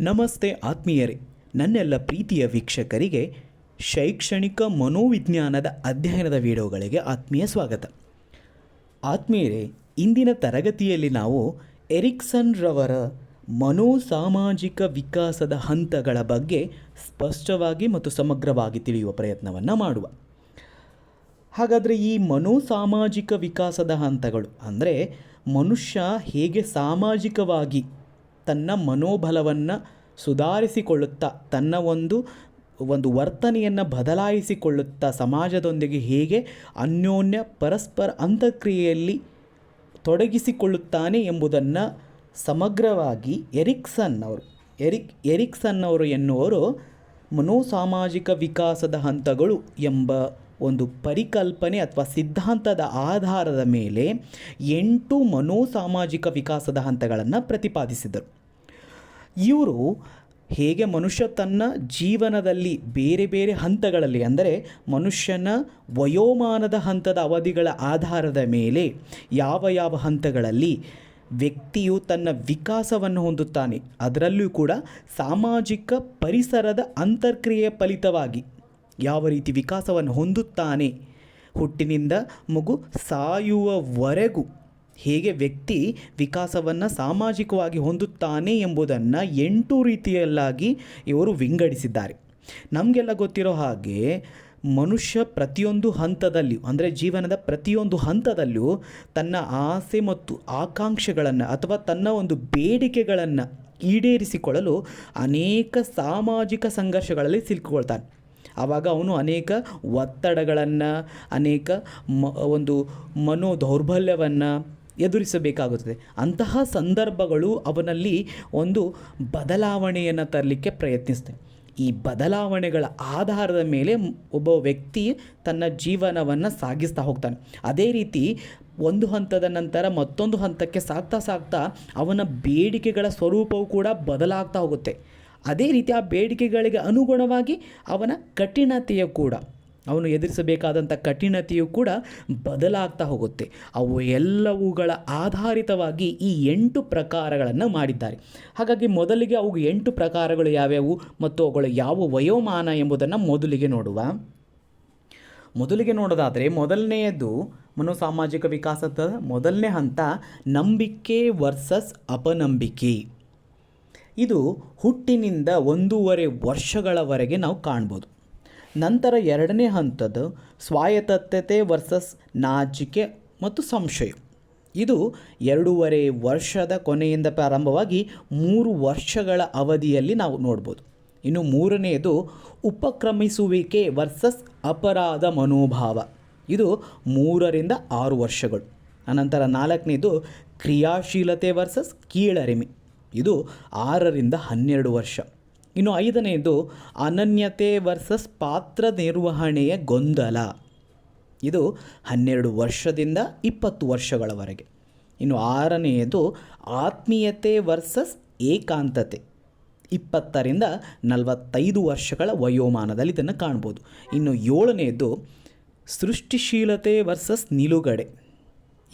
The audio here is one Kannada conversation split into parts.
ನಮಸ್ತೆ ಆತ್ಮೀಯರೇ, ನನ್ನೆಲ್ಲ ಪ್ರೀತಿಯ ವೀಕ್ಷಕರಿಗೆ ಶೈಕ್ಷಣಿಕ ಮನೋವಿಜ್ಞಾನದ ಅಧ್ಯಯನದ ವಿಡಿಯೋಗಳಿಗೆ ಆತ್ಮೀಯ ಸ್ವಾಗತ. ಆತ್ಮೀಯರೇ, ಇಂದಿನ ತರಗತಿಯಲ್ಲಿ ನಾವು ಎರಿಕ್ಸನ್ರವರ ಮನೋಸಾಮಾಜಿಕ ವಿಕಾಸದ ಹಂತಗಳ ಬಗ್ಗೆ ಸ್ಪಷ್ಟವಾಗಿ ಮತ್ತು ಸಮಗ್ರವಾಗಿ ತಿಳಿಯುವ ಪ್ರಯತ್ನವನ್ನು ಮಾಡುವ. ಹಾಗಾದರೆ ಈ ಮನೋಸಾಮಾಜಿಕ ವಿಕಾಸದ ಹಂತಗಳು ಅಂದರೆ ಮನುಷ್ಯ ಹೇಗೆ ಸಾಮಾಜಿಕವಾಗಿ ತನ್ನ ಮನೋಬಲವನ್ನು ಸುಧಾರಿಸಿಕೊಳ್ಳುತ್ತಾ, ತನ್ನ ಒಂದು ಒಂದು ವರ್ತನೆಯನ್ನು ಬದಲಾಯಿಸಿಕೊಳ್ಳುತ್ತಾ ಸಮಾಜದೊಂದಿಗೆ ಹೇಗೆ ಅನ್ಯೋನ್ಯ ಪರಸ್ಪರ ಅಂತಕ್ರಿಯೆಯಲ್ಲಿ ತೊಡಗಿಸಿಕೊಳ್ಳುತ್ತಾನೆ ಎಂಬುದನ್ನು ಸಮಗ್ರವಾಗಿ ಎರಿಕ್ಸನ್ ಅವರು, ಎರಿಕ್, ಎರಿಕ್ಸನ್ ಅವರು ಎನ್ನುವರು ಮನೋಸಾಮಾಜಿಕ ವಿಕಾಸದ ಹಂತಗಳು ಎಂಬ ಒಂದು ಪರಿಕಲ್ಪನೆ ಅಥವಾ ಸಿದ್ಧಾಂತದ ಆಧಾರದ ಮೇಲೆ ಎಂಟು ಮನೋಸಾಮಾಜಿಕ ವಿಕಾಸದ ಹಂತಗಳನ್ನು ಪ್ರತಿಪಾದಿಸಿದರು. ಇವರು ಹೇಗೆ ಮನುಷ್ಯ ತನ್ನ ಜೀವನದಲ್ಲಿ ಬೇರೆ ಬೇರೆ ಹಂತಗಳಲ್ಲಿ, ಅಂದರೆ ಮನುಷ್ಯನ ವಯೋಮಾನದ ಹಂತದ ಅವಧಿಗಳ ಆಧಾರದ ಮೇಲೆ ಯಾವ ಯಾವ ಹಂತಗಳಲ್ಲಿ ವ್ಯಕ್ತಿಯು ತನ್ನ ವಿಕಾಸವನ್ನು ಹೊಂದುತ್ತಾನೆ, ಅದರಲ್ಲೂ ಕೂಡ ಸಾಮಾಜಿಕ ಪರಿಸರದ ಅಂತರ್ಕ್ರಿಯೆಯ ಫಲಿತವಾಗಿ ಯಾವ ರೀತಿ ವಿಕಾಸವನ್ನು ಹೊಂದುತ್ತಾನೆ, ಹುಟ್ಟಿನಿಂದ ಮಗು ಸಾಯುವವರೆಗೂ ಹೇಗೆ ವ್ಯಕ್ತಿ ವಿಕಾಸವನ್ನು ಸಾಮಾಜಿಕವಾಗಿ ಹೊಂದುತ್ತಾನೆ ಎಂಬುದನ್ನು ಎಂಟು ರೀತಿಯಲ್ಲಾಗಿ ಇವರು ವಿಂಗಡಿಸಿದ್ದಾರೆ. ನಮಗೆಲ್ಲ ಗೊತ್ತಿರೋ ಹಾಗೆ ಮನುಷ್ಯ ಪ್ರತಿಯೊಂದು ಹಂತದಲ್ಲಿಯೂ, ಅಂದರೆ ಜೀವನದ ಪ್ರತಿಯೊಂದು ಹಂತದಲ್ಲೂ ತನ್ನ ಆಸೆ ಮತ್ತು ಆಕಾಂಕ್ಷೆಗಳನ್ನು ಅಥವಾ ತನ್ನ ಒಂದು ಬೇಡಿಕೆಗಳನ್ನು ಈಡೇರಿಸಿಕೊಳ್ಳಲು ಅನೇಕ ಸಾಮಾಜಿಕ ಸಂಘರ್ಷಗಳಲ್ಲಿ ಸಿಲುಕಿಕೊಳ್ತಾನೆ. ಆವಾಗ ಅವನು ಅನೇಕ ಒತ್ತಡಗಳನ್ನು, ಅನೇಕ ಮ, ಒಂದು ಮನೋ ದೌರ್ಬಲ್ಯವನ್ನು ಎದುರಿಸಬೇಕಾಗುತ್ತದೆ. ಅಂತಹ ಸಂದರ್ಭಗಳು ಅವನಲ್ಲಿ ಒಂದು ಬದಲಾವಣೆಯನ್ನು ತರಲಿಕ್ಕೆ ಪ್ರಯತ್ನಿಸ್ತವೆ ಈ ಬದಲಾವಣೆಗಳ ಆಧಾರದ ಮೇಲೆ ಒಬ್ಬ ವ್ಯಕ್ತಿ ತನ್ನ ಜೀವನವನ್ನು ಸಾಗಿಸ್ತಾ ಹೋಗ್ತಾನೆ. ಅದೇ ರೀತಿ ಒಂದು ಹಂತದ ನಂತರ ಮತ್ತೊಂದು ಹಂತಕ್ಕೆ ಸಾಗ್ತಾ ಸಾಗ್ತಾ ಅವನ ಬೇಡಿಕೆಗಳ ಸ್ವರೂಪವು ಕೂಡ ಬದಲಾಗ್ತಾ ಹೋಗುತ್ತೆ. ಅದೇ ರೀತಿ ಆ ಬೇಡಿಕೆಗಳಿಗೆ ಅನುಗುಣವಾಗಿ ಅವನ ಕಠಿಣತೆಯು ಕೂಡ ಅವನು ಎದುರಿಸಬೇಕಾದಂಥ ಕಠಿಣತೆಯು ಕೂಡ ಬದಲಾಗ್ತಾ ಹೋಗುತ್ತೆ. ಅವು ಎಲ್ಲವುಗಳ ಆಧಾರಿತವಾಗಿ ಈ ಎಂಟು ಪ್ರಕಾರಗಳನ್ನು ಮಾಡಿದ್ದಾರೆ. ಹಾಗಾಗಿ ಮೊದಲಿಗೆ ಅವು ಎಂಟು ಪ್ರಕಾರಗಳು ಯಾವ್ಯಾವು ಮತ್ತು ಅವುಗಳು ಯಾವ ವಯೋಮಾನ ಎಂಬುದನ್ನು ಮೊದಲಿಗೆ ನೋಡುವ. ಮೊದಲಿಗೆ ನೋಡೋದಾದರೆ ಮೊದಲನೆಯದು ಮನೋಸಾಮಾಜಿಕ ವಿಕಾಸದ ಮೊದಲನೇ ಹಂತ ನಂಬಿಕೆ ವರ್ಸಸ್ ಅಪನಂಬಿಕೆ. ಇದು ಹುಟ್ಟಿನಿಂದ ಒಂದೂವರೆ ವರ್ಷಗಳವರೆಗೆ ನಾವು ಕಾಣ್ಬೋದು. ನಂತರ ಎರಡನೇ ಹಂತದ ಸ್ವಾಯತ್ತತೆ ವರ್ಸಸ್ ನಾಚಿಕೆ ಮತ್ತು ಸಂಶಯ. ಇದು ಎರಡೂವರೆ ವರ್ಷದ ಕೊನೆಯಿಂದ ಪ್ರಾರಂಭವಾಗಿ ಮೂರು ವರ್ಷಗಳ ಅವಧಿಯಲ್ಲಿ ನಾವು ನೋಡ್ಬೋದು. ಇನ್ನು ಮೂರನೆಯದು ಉಪಕ್ರಮಿಸುವಿಕೆ ವರ್ಸಸ್ ಅಪರಾಧ ಮನೋಭಾವ. ಇದು ಮೂರರಿಂದ ಆರು ವರ್ಷಗಳು. ಅನಂತರ ನಾಲ್ಕನೇದು ಕ್ರಿಯಾಶೀಲತೆ ವರ್ಸಸ್ ಕೀಳರಿಮೆ. ಇದು ಆರರಿಂದ ಹನ್ನೆರಡು ವರ್ಷ. ಇನ್ನು ಐದನೆಯದು, ಅನನ್ಯತೆ ವರ್ಸಸ್ ಪಾತ್ರ ನಿರ್ವಹಣೆಯ ಗೊಂದಲ. ಇದು ಹನ್ನೆರಡು ವರ್ಷದಿಂದ ಇಪ್ಪತ್ತು ವರ್ಷಗಳವರೆಗೆ. ಇನ್ನು ಆರನೆಯದು, ಆತ್ಮೀಯತೆ ವರ್ಸಸ್ ಏಕಾಂತತೆ. ಇಪ್ಪತ್ತರಿಂದ ನಲವತ್ತೈದು ವರ್ಷಗಳ ವಯೋಮಾನದಲ್ಲಿ ಇದನ್ನು ಕಾಣ್ಬೋದು. ಇನ್ನು ಏಳನೆಯದು, ಸೃಷ್ಟಿಶೀಲತೆ ವರ್ಸಸ್ ನಿಲುಗಡೆ.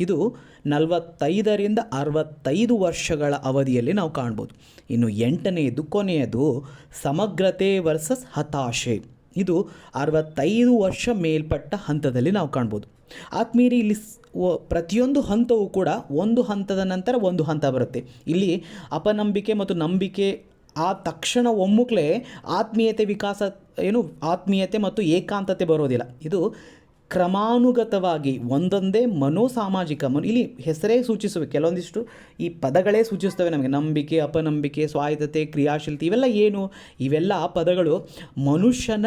ಇದು ನಲವತ್ತೈದರಿಂದ ಅರವತ್ತೈದು ವರ್ಷಗಳ ಅವಧಿಯಲ್ಲಿ ನಾವು ಕಾಣ್ಬೋದು. ಇನ್ನು ಎಂಟನೆಯದು ಕೊನೆಯದು ಸಮಗ್ರತೆ ವರ್ಸಸ್ ಹತಾಶೆ. ಇದು ಅರವತ್ತೈದು ವರ್ಷ ಮೇಲ್ಪಟ್ಟ ಹಂತದಲ್ಲಿ ನಾವು ಕಾಣ್ಬೋದು. ಆತ್ಮೀರಿ ಇಲ್ಲಿ ಪ್ರತಿಯೊಂದು ಹಂತವೂ ಕೂಡ ಒಂದು ಹಂತದ ನಂತರ ಒಂದು ಹಂತ ಬರುತ್ತೆ. ಇಲ್ಲಿ ಅಪನಂಬಿಕೆ ಮತ್ತು ನಂಬಿಕೆ ಆ ತಕ್ಷಣ ಒಮ್ಮುಕ್ಲೆ ಆತ್ಮೀಯತೆ ವಿಕಾಸ, ಏನು ಆತ್ಮೀಯತೆ ಮತ್ತು ಏಕಾಂತತೆ ಬರೋದಿಲ್ಲ. ಇದು ಕ್ರಮಾನುಗತವಾಗಿ ಒಂದೊಂದೇ ಮನೋಸಾಮಾಜಿಕ ಮನು, ಇಲ್ಲಿ ಹೆಸರೇ ಸೂಚಿಸುವೆ, ಕೆಲವೊಂದಿಷ್ಟು ಈ ಪದಗಳೇ ಸೂಚಿಸ್ತವೆ ನಮಗೆ. ನಂಬಿಕೆ, ಅಪನಂಬಿಕೆ, ಸ್ವಾಯತ್ತತೆ, ಕ್ರಿಯಾಶೀಲತೆ ಇವೆಲ್ಲ ಏನು? ಇವೆಲ್ಲ ಪದಗಳು ಮನುಷ್ಯನ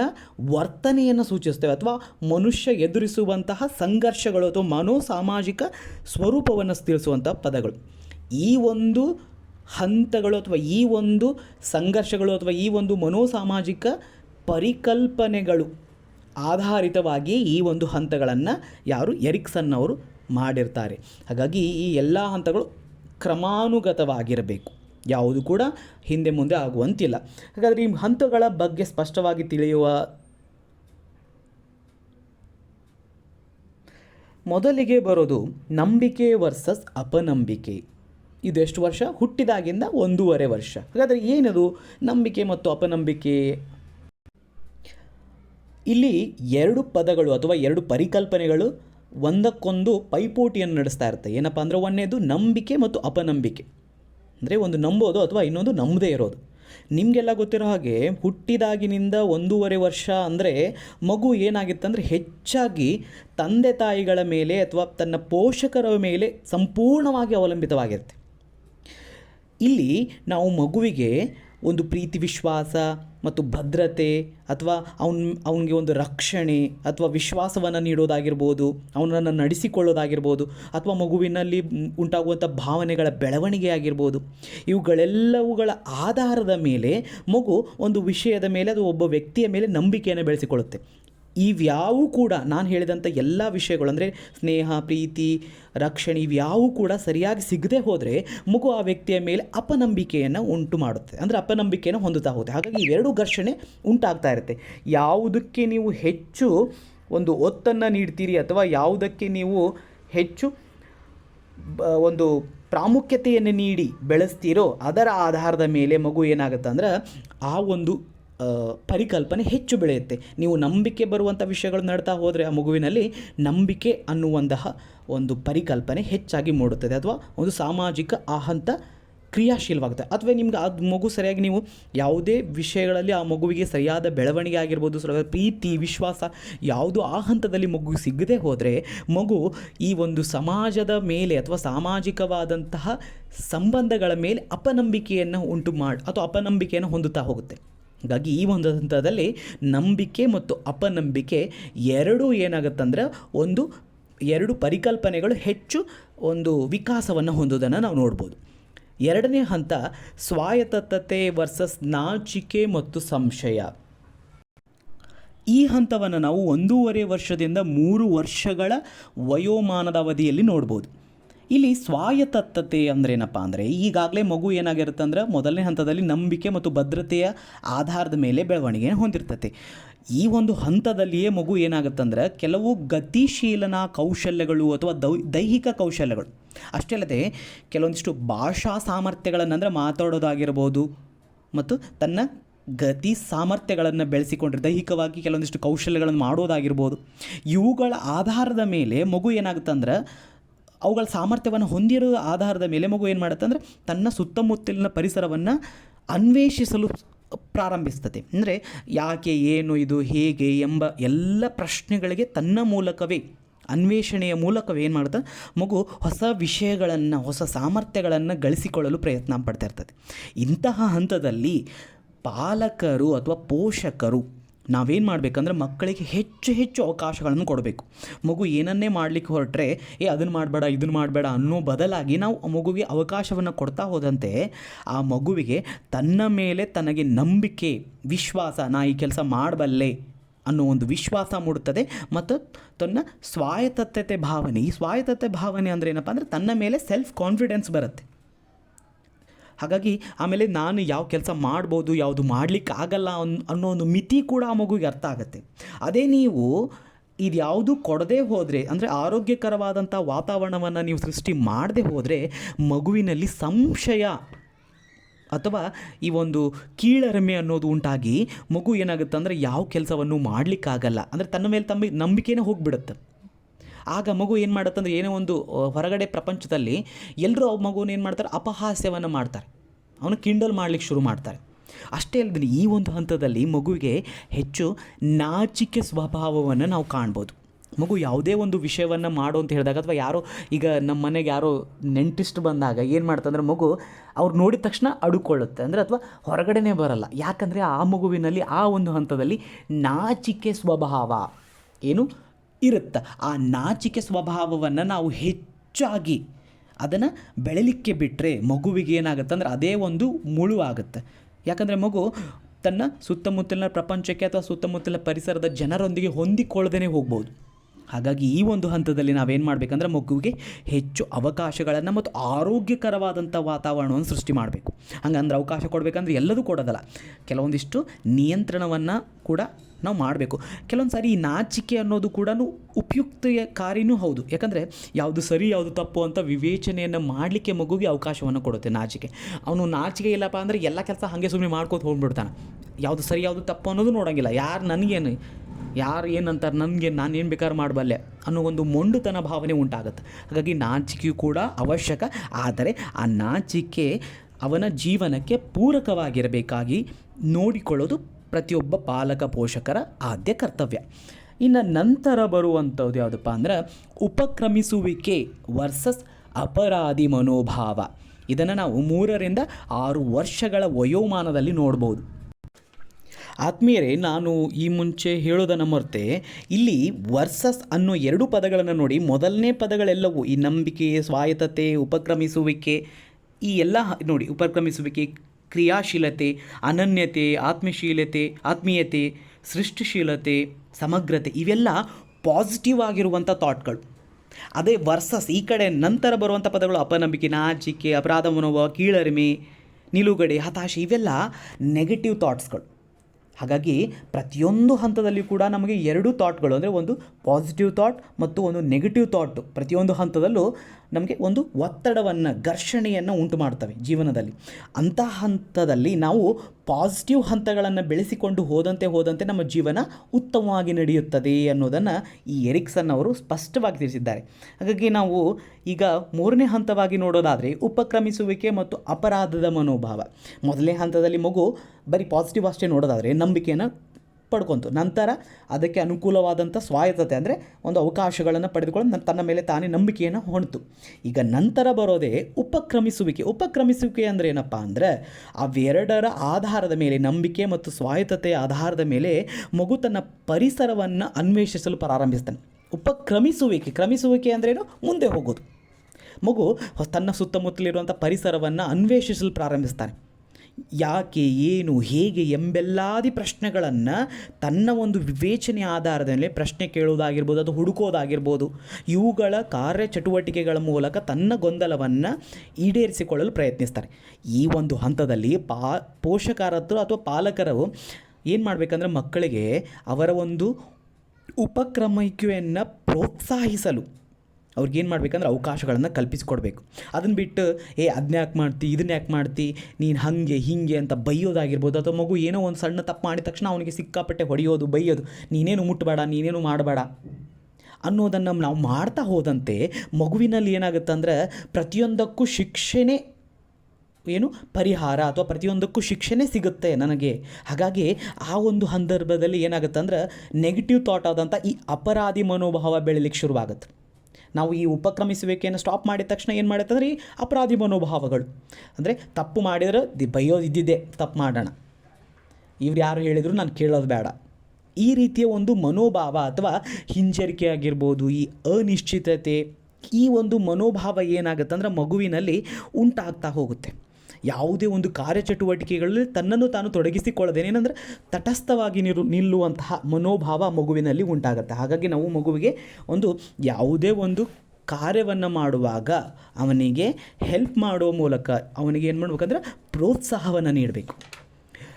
ವರ್ತನೆಯನ್ನು ಸೂಚಿಸ್ತವೆ ಅಥವಾ ಮನುಷ್ಯ ಎದುರಿಸುವಂತಹ ಸಂಘರ್ಷಗಳು ಅಥವಾ ಮನೋಸಾಮಾಜಿಕ ಸ್ವರೂಪವನ್ನು ತಿಳಿಸುವಂಥ ಪದಗಳು. ಈ ಒಂದು ಹಂತಗಳು ಅಥವಾ ಈ ಒಂದು ಸಂಘರ್ಷಗಳು ಅಥವಾ ಈ ಒಂದು ಮನೋಸಾಮಾಜಿಕ ಪರಿಕಲ್ಪನೆಗಳು ಆಧಾರಿತವಾಗಿ ಈ ಒಂದು ಹಂತಗಳನ್ನು ಯಾರು ಎರಿಕ್ಸನ್ ಅವರು ಮಾಡಿರ್ತಾರೆ. ಹಾಗಾಗಿ ಈ ಎಲ್ಲ ಹಂತಗಳು ಕ್ರಮಾನುಗತವಾಗಿರಬೇಕು. ಯಾವುದು ಕೂಡ ಹಿಂದೆ ಮುಂದೆ ಆಗುವಂತಿಲ್ಲ. ಹಾಗಾದರೆ ಈ ಹಂತಗಳ ಬಗ್ಗೆ ಸ್ಪಷ್ಟವಾಗಿ ತಿಳಿಯುವ ಮೊದಲಿಗೆ ಬರೋದು ನಂಬಿಕೆ ವರ್ಸಸ್ ಅಪನಂಬಿಕೆ. ಇದೆಷ್ಟು ವರ್ಷ? ಹುಟ್ಟಿದಾಗಿಂದ ಒಂದೂವರೆ ವರ್ಷ. ಹಾಗಾದರೆ ಏನದು? ನಂಬಿಕೆ ಮತ್ತು ಅಪನಂಬಿಕೆ ಇಲ್ಲಿ ಎರಡು ಪದಗಳು ಅಥವಾ ಎರಡು ಪರಿಕಲ್ಪನೆಗಳು ಒಂದಕ್ಕೊಂದು ಪೈಪೋಟಿಯನ್ನು ನಡೆಸ್ತಾ ಇರುತ್ತೆ. ಏನಪ್ಪ ಅಂದರೆ ಒಂದನೇದು ನಂಬಿಕೆ ಮತ್ತು ಅಪನಂಬಿಕೆ. ಅಂದರೆ ಒಂದು ನಂಬೋದು ಅಥವಾ ಇನ್ನೊಂದು ನಂಬದೇ ಇರೋದು. ನಿಮಗೆಲ್ಲ ಗೊತ್ತಿರೋ ಹಾಗೆ ಹುಟ್ಟಿದಾಗಿನಿಂದ ಒಂದೂವರೆ ವರ್ಷ ಅಂದರೆ ಮಗು ಏನಾಗಿತ್ತಂದರೆ ಹೆಚ್ಚಾಗಿ ತಂದೆ ತಾಯಿಗಳ ಮೇಲೆ ಅಥವಾ ತನ್ನ ಪೋಷಕರ ಮೇಲೆ ಸಂಪೂರ್ಣವಾಗಿ ಅವಲಂಬಿತವಾಗಿರುತ್ತೆ. ಇಲ್ಲಿ ನಾವು ಮಗುವಿಗೆ ಒಂದು ಪ್ರೀತಿ ವಿಶ್ವಾಸ ಮತ್ತು ಭದ್ರತೆ ಅಥವಾ ಅವ್ನ, ಅವನಿಗೆ ಒಂದು ರಕ್ಷಣೆ ಅಥವಾ ವಿಶ್ವಾಸವನ್ನು ನೀಡೋದಾಗಿರ್ಬೋದು, ಅವನನ್ನು ನಡೆಸಿಕೊಳ್ಳೋದಾಗಿರ್ಬೋದು, ಅಥವಾ ಮಗುವಿನಲ್ಲಿ ಉಂಟಾಗುವಂಥ ಭಾವನೆಗಳ ಬೆಳವಣಿಗೆ ಆಗಿರ್ಬೋದು. ಇವುಗಳೆಲ್ಲವುಗಳ ಆಧಾರದ ಮೇಲೆ ಮಗು ಒಂದು ವಿಷಯದ ಮೇಲೆ ಅದು ಒಬ್ಬ ವ್ಯಕ್ತಿಯ ಮೇಲೆ ನಂಬಿಕೆಯನ್ನು ಬೆಳೆಸಿಕೊಳ್ಳುತ್ತೆ. ಇವ್ಯಾವೂ ಕೂಡ ನಾನು ಹೇಳಿದಂಥ ಎಲ್ಲ ವಿಷಯಗಳು ಅಂದರೆ ಸ್ನೇಹ, ಪ್ರೀತಿ, ರಕ್ಷಣೆ ಇವ್ಯಾವೂ ಕೂಡ ಸರಿಯಾಗಿ ಸಿಗದೆ ಹೋದರೆ ಮಗು ಆ ವ್ಯಕ್ತಿಯ ಮೇಲೆ ಅಪನಂಬಿಕೆಯನ್ನು ಉಂಟು ಮಾಡುತ್ತೆ. ಅಂದರೆ ಅಪನಂಬಿಕೆಯನ್ನು ಹೊಂದುತ್ತಾ ಹೋಗುತ್ತೆ. ಹಾಗಾಗಿ ಇವೆರಡು ಘರ್ಷಣೆ ಉಂಟಾಗ್ತಾ ಇರುತ್ತೆ. ಯಾವುದಕ್ಕೆ ನೀವು ಹೆಚ್ಚು ಒಂದು ಒತ್ತನ್ನು ನೀಡ್ತೀರಿ ಅಥವಾ ಯಾವುದಕ್ಕೆ ನೀವು ಹೆಚ್ಚು ಒಂದು ಪ್ರಾಮುಖ್ಯತೆಯನ್ನು ನೀಡಿ ಬೆಳೆಸ್ತೀರೋ ಅದರ ಆಧಾರದ ಮೇಲೆ ಮಗು ಏನಾಗುತ್ತೆ ಅಂದ್ರೆ ಆ ಒಂದು ಪರಿಕಲ್ಪನೆ ಹೆಚ್ಚು ಬೆಳೆಯುತ್ತೆ. ನೀವು ನಂಬಿಕೆ ಬರುವಂಥ ವಿಷಯಗಳು ನಡ್ತಾ ಹೋದರೆ ಆ ಮಗುವಿನಲ್ಲಿ ನಂಬಿಕೆ ಅನ್ನುವಂತಹ ಒಂದು ಪರಿಕಲ್ಪನೆ ಹೆಚ್ಚಾಗಿ ಮೂಡುತ್ತದೆ. ಅಥವಾ ಒಂದು ಸಾಮಾಜಿಕ ಆಹಂತ ಹಂತ ಕ್ರಿಯಾಶೀಲವಾಗುತ್ತೆ. ಅಥವಾ ನಿಮ್ಗೆ ಅದು ಮಗು ಸರಿಯಾಗಿ ನೀವು ಯಾವುದೇ ವಿಷಯಗಳಲ್ಲಿ ಆ ಮಗುವಿಗೆ ಸರಿಯಾದ ಬೆಳವಣಿಗೆ ಆಗಿರ್ಬೋದು, ಸರಿಯಾದ ಪ್ರೀತಿ, ವಿಶ್ವಾಸ ಯಾವುದು ಆ ಹಂತದಲ್ಲಿ ಮಗು ಸಿಗದೆ ಹೋದರೆ ಮಗು ಈ ಒಂದು ಸಮಾಜದ ಮೇಲೆ ಅಥವಾ ಸಾಮಾಜಿಕವಾದಂತಹ ಸಂಬಂಧಗಳ ಮೇಲೆ ಅಪನಂಬಿಕೆಯನ್ನು ಉಂಟು ಮಾಡಿ ಅಥವಾ ಅಪನಂಬಿಕೆಯನ್ನು ಹೊಂದುತ್ತಾ ಹೋಗುತ್ತೆ. ಹಾಗಾಗಿ ಈ ಒಂದು ಹಂತದಲ್ಲಿ ನಂಬಿಕೆ ಮತ್ತು ಅಪನಂಬಿಕೆ ಎರಡೂ ಏನಾಗುತ್ತಂದ್ರೆ ಒಂದು, ಎರಡು ಪರಿಕಲ್ಪನೆಗಳು ಹೆಚ್ಚು ಒಂದು ವಿಕಾಸವನ್ನು ಹೊಂದೋದನ್ನು ನಾವು ನೋಡ್ಬೋದು. ಎರಡನೇ ಹಂತ, ಸ್ವಾಯತ್ತತೆ ವರ್ಸಸ್ ನಾಚಿಕೆ ಮತ್ತು ಸಂಶಯ. ಈ ಹಂತವನ್ನು ನಾವು ಒಂದೂವರೆ ವರ್ಷದಿಂದ ಮೂರು ವರ್ಷಗಳ ವಯೋಮಾನದ ಅವಧಿಯಲ್ಲಿ ನೋಡ್ಬೋದು. ಇಲ್ಲಿ ಸ್ವಾಯತ್ತತೆ ಅಂದ್ರೇನಪ್ಪ ಅಂದರೆ ಈಗಾಗಲೇ ಮಗು ಏನಾಗಿರುತ್ತೆ ಅಂದ್ರೆ ಮೊದಲನೇ ಹಂತದಲ್ಲಿ ನಂಬಿಕೆ ಮತ್ತು ಭದ್ರತೆಯ ಆಧಾರದ ಮೇಲೆ ಬೆಳವಣಿಗೆ ಹೊಂದಿರ್ತತೆ. ಈ ಒಂದು ಹಂತದಲ್ಲಿಯೇ ಮಗು ಏನಾಗುತ್ತಂದ್ರೆ ಕೆಲವು ಗತಿಶೀಲನಾ ಕೌಶಲ್ಯಗಳು ಅಥವಾ ದೌ, ದೈಹಿಕ ಕೌಶಲ್ಯಗಳು. ಅಷ್ಟೇ ಅಲ್ಲದೆ ಕೆಲವೊಂದಿಷ್ಟು ಭಾಷಾ ಸಾಮರ್ಥ್ಯಗಳನ್ನು ಅಂದರೆ ಮಾತಾಡೋದಾಗಿರ್ಬೋದು ಮತ್ತು ತನ್ನ ಗತಿ ಸಾಮರ್ಥ್ಯಗಳನ್ನು ಬೆಳೆಸಿಕೊಂಡ್ರೆ ದೈಹಿಕವಾಗಿ ಕೆಲವೊಂದಿಷ್ಟು ಕೌಶಲ್ಯಗಳನ್ನು ಮಾಡೋದಾಗಿರ್ಬೋದು. ಇವುಗಳ ಆಧಾರದ ಮೇಲೆ ಮಗು ಏನಾಗುತ್ತಂದ್ರೆ ಅವುಗಳ ಸಾಮರ್ಥ್ಯವನ್ನು ಹೊಂದಿರೋ ಆಧಾರದ ಮೇಲೆ ಮಗು ಏನು ಮಾಡುತ್ತೆ ಅಂದರೆ ತನ್ನ ಸುತ್ತಮುತ್ತಲಿನ ಪರಿಸರವನ್ನು ಅನ್ವೇಷಿಸಲು ಪ್ರಾರಂಭಿಸ್ತದೆ. ಅಂದರೆ ಯಾಕೆ, ಏನು, ಇದು ಹೇಗೆ ಎಂಬ ಎಲ್ಲ ಪ್ರಶ್ನೆಗಳಿಗೆ ತನ್ನ ಮೂಲಕವೇ, ಅನ್ವೇಷಣೆಯ ಮೂಲಕವೇ ಏನು ಮಾಡುತ್ತೆ? ಮಗು ಹೊಸ ವಿಷಯಗಳನ್ನು, ಹೊಸ ಸಾಮರ್ಥ್ಯಗಳನ್ನು ಗಳಿಸಿಕೊಳ್ಳಲು ಪ್ರಯತ್ನ ಪಡ್ತಾ ಇರ್ತದೆ. ಇಂತಹ ಹಂತದಲ್ಲಿ ಪಾಲಕರು ಅಥವಾ ಪೋಷಕರು ನಾವೇನು ಮಾಡಬೇಕಂದ್ರೆ ಮಕ್ಕಳಿಗೆ ಹೆಚ್ಚು ಹೆಚ್ಚು ಅವಕಾಶಗಳನ್ನು ಕೊಡಬೇಕು. ಮಗು ಏನನ್ನೇ ಮಾಡಲಿಕ್ಕೆ ಹೊರಟ್ರೆ, ಏ ಅದನ್ನು ಮಾಡಬೇಡ ಇದನ್ನು ಮಾಡಬೇಡ ಅನ್ನೋ ಬದಲಾಗಿ ನಾವು ಆ ಮಗುವಿಗೆ ಅವಕಾಶವನ್ನು ಕೊಡ್ತಾ ಹೋದಂತೆ ಆ ಮಗುವಿಗೆ ತನ್ನ ಮೇಲೆ ತನಗೆ ನಂಬಿಕೆ, ವಿಶ್ವಾಸ, ನಾ ಈ ಕೆಲಸ ಮಾಡಬಲ್ಲೆ ಅನ್ನೋ ಒಂದು ವಿಶ್ವಾಸ ಮೂಡುತ್ತದೆ. ಮತ್ತು ತನ್ನ ಸ್ವಾಯತ್ತತೆ ಭಾವನೆ, ಈ ಸ್ವಾಯತ್ತತೆ ಭಾವನೆ ಅಂದರೆ ಏನಪ್ಪ ಅಂದರೆ ತನ್ನ ಮೇಲೆ ಸೆಲ್ಫ್ ಕಾನ್ಫಿಡೆನ್ಸ್ ಬರುತ್ತೆ. ಹಾಗಾಗಿ ಆಮೇಲೆ ನಾನು ಯಾವ ಕೆಲಸ ಮಾಡ್ಬೋದು, ಯಾವುದು ಮಾಡಲಿಕ್ಕೆ ಆಗಲ್ಲ ಅನ್, ಅನ್ನೋ ಒಂದು ಮಿತಿ ಕೂಡ ಆ ಮಗುವಿಗೆ ಅರ್ಥ ಆಗುತ್ತೆ. ಅದೇ ನೀವು ಇದು ಯಾವುದು ಕೊಡದೇ ಹೋದರೆ, ಅಂದರೆ ಆರೋಗ್ಯಕರವಾದಂಥ ವಾತಾವರಣವನ್ನು ನೀವು ಸೃಷ್ಟಿ ಮಾಡದೆ ಹೋದರೆ, ಮಗುವಿನಲ್ಲಿ ಸಂಶಯ ಅಥವಾ ಈ ಒಂದು ಕೀಳರಿಮೆ ಅನ್ನೋದು ಉಂಟಾಗಿ ಮಗು ಏನಾಗುತ್ತೆ ಅಂದರೆ ಯಾವ ಕೆಲಸವನ್ನು ಮಾಡಲಿಕ್ಕಾಗಲ್ಲ. ಅಂದರೆ ತನ್ನ ಮೇಲೆ ತಮ್ಮ, ನಂಬಿಕೆನೇ ಹೋಗಿಬಿಡುತ್ತೆ. ಆಗ ಮಗು ಏನು ಮಾಡುತ್ತಂದ್ರೆ ಏನೋ ಒಂದು ಹೊರಗಡೆ ಪ್ರಪಂಚದಲ್ಲಿ ಎಲ್ಲರೂ ಆ ಮಗುವನ್ನು ಏನು ಮಾಡ್ತಾರೆ? ಅಪಹಾಸ್ಯವನ್ನು ಮಾಡ್ತಾರೆ. ಅವನು ಕಿಂಡಲ್ ಮಾಡಲಿಕ್ಕೆ ಶುರು ಮಾಡ್ತಾರೆ. ಅಷ್ಟೇ ಅಲ್ಲದೆ ಈ ಒಂದು ಹಂತದಲ್ಲಿ ಮಗುವಿಗೆ ಹೆಚ್ಚು ನಾಚಿಕೆ ಸ್ವಭಾವವನ್ನು ನಾವು ಕಾಣ್ಬೋದು. ಮಗು ಯಾವುದೇ ಒಂದು ವಿಷಯವನ್ನು ಮಾಡು ಅಂತ ಹೇಳಿದಾಗ ಅಥವಾ ಯಾರೋ, ಈಗ ನಮ್ಮ ಮನೆಗೆ ಯಾರೋ ನೆಂಟಿಸ್ಟ್ ಬಂದಾಗ ಏನು ಮಾಡ್ತಂದ್ರೆ ಮಗು ಅವ್ರು ನೋಡಿದ ತಕ್ಷಣ ಅಡುಕೊಳ್ಳುತ್ತೆ. ಅಂದರೆ ಅಥವಾ ಹೊರಗಡೆನೇ ಬರಲ್ಲ. ಯಾಕಂದರೆ ಆ ಮಗುವಿನಲ್ಲಿ ಆ ಒಂದು ಹಂತದಲ್ಲಿ ನಾಚಿಕೆ ಸ್ವಭಾವ. ಏನು? ಇರುತ್ತೆ. ಆ ನಾಚಿಕೆ ಸ್ವಭಾವವನ್ನು ನಾವು ಹೆಚ್ಚಾಗಿ ಅದನ್ನು ಬೆಳಲಿಕ್ಕೆ ಬಿಟ್ಟರೆ ಮಗುವಿಗೆ ಏನಾಗುತ್ತೆ ಅಂದರೆ ಅದೇ ಒಂದು ಮುಳು ಆಗುತ್ತೆ. ಯಾಕಂದರೆ ಮಗು ತನ್ನ ಸುತ್ತಮುತ್ತಲಿನ ಪ್ರಪಂಚಕ್ಕೆ ಅಥವಾ ಸುತ್ತಮುತ್ತಲಿನ ಪರಿಸರದ ಜನರೊಂದಿಗೆ ಹೊಂದಿಕೊಳ್ಳದೇ ಹೋಗ್ಬೋದು. ಹಾಗಾಗಿ ಈ ಒಂದು ಹಂತದಲ್ಲಿ ನಾವೇನು ಮಾಡಬೇಕಂದ್ರೆ ಮಗುವಿಗೆ ಹೆಚ್ಚು ಅವಕಾಶಗಳನ್ನು ಮತ್ತು ಆರೋಗ್ಯಕರವಾದಂಥ ವಾತಾವರಣವನ್ನು ಸೃಷ್ಟಿ ಮಾಡಬೇಕು. ಹಂಗಂದ್ರೆ ಅವಕಾಶ ಕೊಡಬೇಕಂದ್ರೆ ಎಲ್ಲದೂ ಕೊಡೋದಲ್ಲ. ಕೆಲವೊಂದಿಷ್ಟು ನಿಯಂತ್ರಣವನ್ನು ಕೂಡ ನಾವು ಮಾಡಬೇಕು. ಕೆಲವೊಂದು ಸಾರಿ ಈ ನಾಚಿಕೆ ಅನ್ನೋದು ಕೂಡ ಉಪಯುಕ್ತ ಕಾರ್ಯನೂ ಹೌದು. ಯಾಕಂದರೆ ಯಾವುದು ಸರಿ, ಯಾವುದು ತಪ್ಪು ಅಂತ ವಿವೇಚನೆಯನ್ನು ಮಾಡಲಿಕ್ಕೆ ಮಗುವಿಗೆ ಅವಕಾಶವನ್ನು ಕೊಡುತ್ತೆ ನಾಚಿಕೆ. ಅವನು ನಾಚಿಕೆ ಇಲ್ಲಪ್ಪ ಅಂದರೆ ಎಲ್ಲ ಕೆಲಸ ಹಾಗೆ ಸುಮ್ಮನೆ ಮಾಡ್ಕೋತ ಹೋಗ್ಬಿಡ್ತಾನೆ. ಯಾವುದು ಸರಿ, ಯಾವುದು ತಪ್ಪು ಅನ್ನೋದು ನೋಡೋಂಗಿಲ್ಲ. ಯಾರು ನನಗೇನು ಯಾರು ಏನಂತಾರೆ ನನಗೆ ನಾನು ಏನು ಬೇಕಾದ್ರೆ ಮಾಡಬಲ್ಲೆ ಅನ್ನೋ ಒಂದು ಮೊಂಡುತನ ಭಾವನೆ ಉಂಟಾಗುತ್ತೆ. ಹಾಗಾಗಿ ನಾಚಿಕೆಯು ಕೂಡ ಅವಶ್ಯಕ. ಆದರೆ ಆ ನಾಚಿಕೆ ಅವನ ಜೀವನಕ್ಕೆ ಪೂರಕವಾಗಿರಬೇಕಾಗಿ ನೋಡಿಕೊಳ್ಳೋದು ಪ್ರತಿಯೊಬ್ಬ ಪಾಲಕ ಪೋಷಕರ ಆದ್ಯ ಕರ್ತವ್ಯ. ಇನ್ನು ನಂತರ ಬರುವಂಥದ್ದು ಯಾವುದಪ್ಪ ಅಂದ್ರೆ ಉಪಕ್ರಮಿಸುವಿಕೆ ವರ್ಸಸ್ ಅಪರಾಧಿ ಮನೋಭಾವ. ಇದನ್ನು ನಾವು ಮೂರರಿಂದ ಆರು ವರ್ಷಗಳ ವಯೋಮಾನದಲ್ಲಿ ನೋಡ್ಬೋದು. ಆತ್ಮೀಯರೇ, ನಾನು ಈ ಮುಂಚೆ ಹೇಳೋದನ್ನು ಮರೆತೆ, ಇಲ್ಲಿ ವರ್ಸಸ್ ಅನ್ನೋ ಎರಡು ಪದಗಳನ್ನು ನೋಡಿ, ಮೊದಲನೇ ಪದಗಳೆಲ್ಲವೂ ಈ ನಂಬಿಕೆ, ಸ್ವಾಯತ್ತತೆ, ಉಪಕ್ರಮಿಸುವಿಕೆ, ಈ ಎಲ್ಲ ನೋಡಿ, ಉಪಕ್ರಮಿಸುವಿಕೆ, ಕ್ರಿಯಾಶೀಲತೆ, ಅನನ್ಯತೆ, ಆತ್ಮಶೀಲತೆ, ಆತ್ಮೀಯತೆ, ಸೃಷ್ಟಿಶೀಲತೆ, ಸಮಗ್ರತೆ, ಇವೆಲ್ಲ ಪಾಸಿಟಿವ್ ಆಗಿರುವಂಥ ಥಾಟ್ಗಳು ಅದೇ ವರ್ಸಸ್ ಈ ಕಡೆ ನಂತರ ಬರುವಂಥ ಪದಗಳು, ಅಪನಂಬಿಕೆ, ನಾಚಿಕೆ ಅಪರಾಧ ಮನೋಭಾವ ಕೀಳರಿಮೆ, ನಿಲುಗಡೆ, ಹತಾಶೆ, ಇವೆಲ್ಲ ನೆಗೆಟಿವ್ ಥಾಟ್ಸ್ಗಳು ಹಾಗಾಗಿ ಪ್ರತಿಯೊಂದು ಹಂತದಲ್ಲಿ ಕೂಡ ನಮಗೆ ಎರಡು ಥಾಟ್ಗಳು ಅಂದರೆ ಒಂದು ಪಾಸಿಟಿವ್ ಥಾಟ್ ಮತ್ತು ಒಂದು ನೆಗೆಟಿವ್ ಥಾಟು ಪ್ರತಿಯೊಂದು ಹಂತದಲ್ಲೂ ನಮಗೆ ಒಂದು ಒತ್ತಡವನ್ನು, ಘರ್ಷಣೆಯನ್ನು ಉಂಟು ಮಾಡ್ತವೆ ಜೀವನದಲ್ಲಿ. ಅಂಥ ಹಂತದಲ್ಲಿ ನಾವು ಪಾಸಿಟಿವ್ ಹಂತಗಳನ್ನು ಬೆಳೆಸಿಕೊಂಡು ಹೋದಂತೆ ಹೋದಂತೆ ನಮ್ಮ ಜೀವನ ಉತ್ತಮವಾಗಿ ನಡೆಯುತ್ತದೆ ಅನ್ನೋದನ್ನು ಈ ಎರಿಕ್ಸನ್ ಅವರು ಸ್ಪಷ್ಟವಾಗಿ ತಿಳಿಸಿದ್ದಾರೆ. ಹಾಗಾಗಿ ನಾವು ಈಗ ಮೂರನೇ ಹಂತವಾಗಿ ನೋಡೋದಾದರೆ ಉಪಕ್ರಮಿಸುವಿಕೆ ಮತ್ತು ಅಪರಾಧದ ಮನೋಭಾವ. ಮೊದಲನೇ ಹಂತದಲ್ಲಿ ಮಗು ಬರೀ ಪಾಸಿಟಿವ್ ಅಷ್ಟೇ ನೋಡೋದಾದರೆ ನಂಬಿಕೆಯನ್ನು ಪಡ್ಕೊಂತು. ನಂತರ ಅದಕ್ಕೆ ಅನುಕೂಲವಾದಂಥ ಸ್ವಾಯತ್ತತೆ ಅಂದರೆ ಒಂದು ಅವಕಾಶಗಳನ್ನು ಪಡೆದುಕೊಂಡು ತನ್ನ ಮೇಲೆ ತಾನೇ ನಂಬಿಕೆಯನ್ನು ಹೊಣ್ತು ಈಗ ನಂತರ ಬರೋದೇ ಉಪಕ್ರಮಿಸುವಿಕೆ. ಉಪಕ್ರಮಿಸುವಿಕೆ ಅಂದರೆ ಏನಪ್ಪ ಅಂದರೆ ಅವೆರಡರ ಆಧಾರದ ಮೇಲೆ, ನಂಬಿಕೆ ಮತ್ತು ಸ್ವಾಯತ್ತತೆಯ ಆಧಾರದ ಮೇಲೆ ಮಗು ತನ್ನ ಪರಿಸರವನ್ನು ಅನ್ವೇಷಿಸಲು ಪ್ರಾರಂಭಿಸ್ತಾನೆ. ಉಪಕ್ರಮಿಸುವಿಕೆ. ಕ್ರಮಿಸುವಿಕೆ ಅಂದ್ರೇನು ಮುಂದೆ ಹೋಗೋದು. ಮಗು ತನ್ನ ಸುತ್ತಮುತ್ತಲಿರುವಂಥ ಪರಿಸರವನ್ನು ಅನ್ವೇಷಿಸಲು ಪ್ರಾರಂಭಿಸ್ತಾನೆ. ಯಾಕೆ ಏನು, ಹೇಗೆ ಎಂಬೆಲ್ಲಾದಿ ಪ್ರಶ್ನೆಗಳನ್ನು ತನ್ನ ಒಂದು ವಿವೇಚನೆ ಆಧಾರದ ಮೇಲೆ ಪ್ರಶ್ನೆ ಕೇಳುವುದಾಗಿರ್ಬೋದು, ಅದು ಹುಡುಕೋದಾಗಿರ್ಬೋದು ಇವುಗಳ ಕಾರ್ಯಚಟುವಟಿಕೆಗಳ ಮೂಲಕ ತನ್ನ ಗೊಂದಲವನ್ನು ಈಡೇರಿಸಿಕೊಳ್ಳಲು ಪ್ರಯತ್ನಿಸ್ತಾರೆ. ಈ ಒಂದು ಹಂತದಲ್ಲಿ ಪಾ, ಪೋಷಕರದ್ದು ಅಥವಾ ಪಾಲಕರು ಏನು ಮಾಡಬೇಕಂದ್ರೆ ಮಕ್ಕಳಿಗೆ ಅವರ ಒಂದು ಉಪಕ್ರಮಿಕೆಯನ್ನು ಪ್ರೋತ್ಸಾಹಿಸಲು ಅವ್ರಿಗೇನು ಮಾಡ್ಬೇಕಂದ್ರೆ ಅವಕಾಶಗಳನ್ನು ಕಲ್ಪಿಸಿಕೊಡ್ಬೇಕು. ಅದನ್ನು ಬಿಟ್ಟು, ಏ ಅದನ್ನ ಯಾಕೆ ಮಾಡ್ತಿ ಇದನ್ನ ಯಾಕೆ ಮಾಡ್ತಿ, ನೀನು ಹಾಗೆ, ಹೀಗೆ ಅಂತ ಬೈಯೋದಾಗಿರ್ಬೋದು ಅಥವಾ ಮಗು ಏನೋ ಒಂದು ಸಣ್ಣ ತಪ್ಪು ಮಾಡಿದ ತಕ್ಷಣ ಅವನಿಗೆ ಸಿಕ್ಕಾಪಟ್ಟೆ ಹೊಡೆಯೋದು, ಬೈಯೋದು, ನೀನೇನು ಮುಟ್ಟಬೇಡ ನೀನೇನು ಮಾಡಬೇಡ. ಅನ್ನೋದನ್ನು ನಾವು ಮಾಡ್ತಾ ಹೋದಂತೆ ಮಗುವಿನಲ್ಲಿ ಏನಾಗುತ್ತೆ ಅಂದರೆ ಪ್ರತಿಯೊಂದಕ್ಕೂ ಶಿಕ್ಷೆನೇ ಏನು ಪರಿಹಾರ ಅಥವಾ ಪ್ರತಿಯೊಂದಕ್ಕೂ ಶಿಕ್ಷೆನೇ ಸಿಗುತ್ತೆ ನನಗೆ. ಹಾಗಾಗಿ ಆ ಒಂದು ಸಂದರ್ಭದಲ್ಲಿ ಏನಾಗುತ್ತೆ ಅಂದ್ರೆ ನೆಗೆಟಿವ್ ಥಾಟ್ ಆದಂಥ ಈ ಅಪರಾಧಿ ಮನೋಭಾವ ಬೆಳಿಲಿಕ್ಕೆ ಶುರುವಾಗುತ್ತೆ. ನಾವು ಈ ಉಪಕ್ರಮಿಸುವಿಕೆಯನ್ನು ಸ್ಟಾಪ್ ಮಾಡಿದ ತಕ್ಷಣ ಏನು ಮಾಡುತ್ತೆ ಅಂದರೆ ಈ ಅಪರಾಧಿ ಮನೋಭಾವಗಳು. ಅಂದರೆ ತಪ್ಪು ಮಾಡಿದ್ರೆ ದಿ ಬೈಯೋದಿದ್ದಿದೆ ತಪ್ಪು ಮಾಡೋಣ. ಇವ್ರು ಯಾರು ಹೇಳಿದ್ರು ನಾನು ಕೇಳೋದು ಬೇಡ. ಈ ರೀತಿಯ ಒಂದು ಮನೋಭಾವ ಅಥವಾ ಹಿಂಜರಿಕೆ ಆಗಿರ್ಬೋದು, ಈ ಅನಿಶ್ಚಿತತೆ, ಈ ಒಂದು ಮನೋಭಾವ ಏನಾಗುತ್ತೆ ಅಂದರೆ ಮಗುವಿನಲ್ಲಿ ಉಂಟಾಗ್ತಾ ಹೋಗುತ್ತೆ. ಯಾವುದೇ ಒಂದು ಕಾರ್ಯಚಟುವಟಿಕೆಗಳಲ್ಲಿ ತನ್ನನ್ನು ತಾನು ತೊಡಗಿಸಿಕೊಳ್ಳದೇನೆ ಏನಂದರೆ ತಟಸ್ಥವಾಗಿ ನಿರು, ನಿಲ್ಲುವಂತಹ ಮನೋಭಾವ ಮಗುವಿನಲ್ಲಿ ಉಂಟಾಗುತ್ತೆ. ಹಾಗಾಗಿ ನಾವು ಮಗುವಿಗೆ ಒಂದು ಯಾವುದೇ ಒಂದು ಕಾರ್ಯವನ್ನು ಮಾಡುವಾಗ ಅವನಿಗೆ ಹೆಲ್ಪ್ ಮಾಡುವ ಮೂಲಕ ಅವನಿಗೆ ಏನು ಮಾಡ್ಬೇಕಂದ್ರೆ ಪ್ರೋತ್ಸಾಹವನ್ನು ನೀಡಬೇಕು.